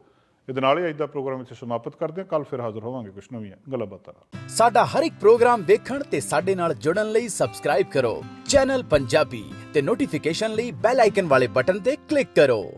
ਇਹਦੇ ਨਾਲ ਹੀ ਅੱਜ ਦਾ ਪ੍ਰੋਗਰਾਮ ਇੱਥੇ ਸਮਾਪਤ ਕਰਦੇ ਹਾਂ। ਕੱਲ ਫਿਰ ਹਾਜ਼ਰ ਹੋਵਾਂਗੇ ਕੁਝ ਨਵੀਆਂ ਗੱਲਾਂ ਬਾਤਾਂ ਨਾਲ। ਸਾਡਾ ਹਰ ਇੱਕ ਪ੍ਰੋਗਰਾਮ ਦੇਖਣ ਤੇ ਸਾਡੇ ਨਾਲ ਜੁੜਨ ਲਈ ਸਬਸਕ੍ਰਾਈਬ ਕਰੋ। ਚੈਨਲ ਪੰਜਾਬੀ ਤੇ ਨੋਟੀਫਿਕੇਸ਼ਨ ਲਈ ਬੈਲ ਆਈਕਨ ਵਾਲੇ ਬਟਨ ਤੇ ਕਲਿੱਕ ਕਰੋ।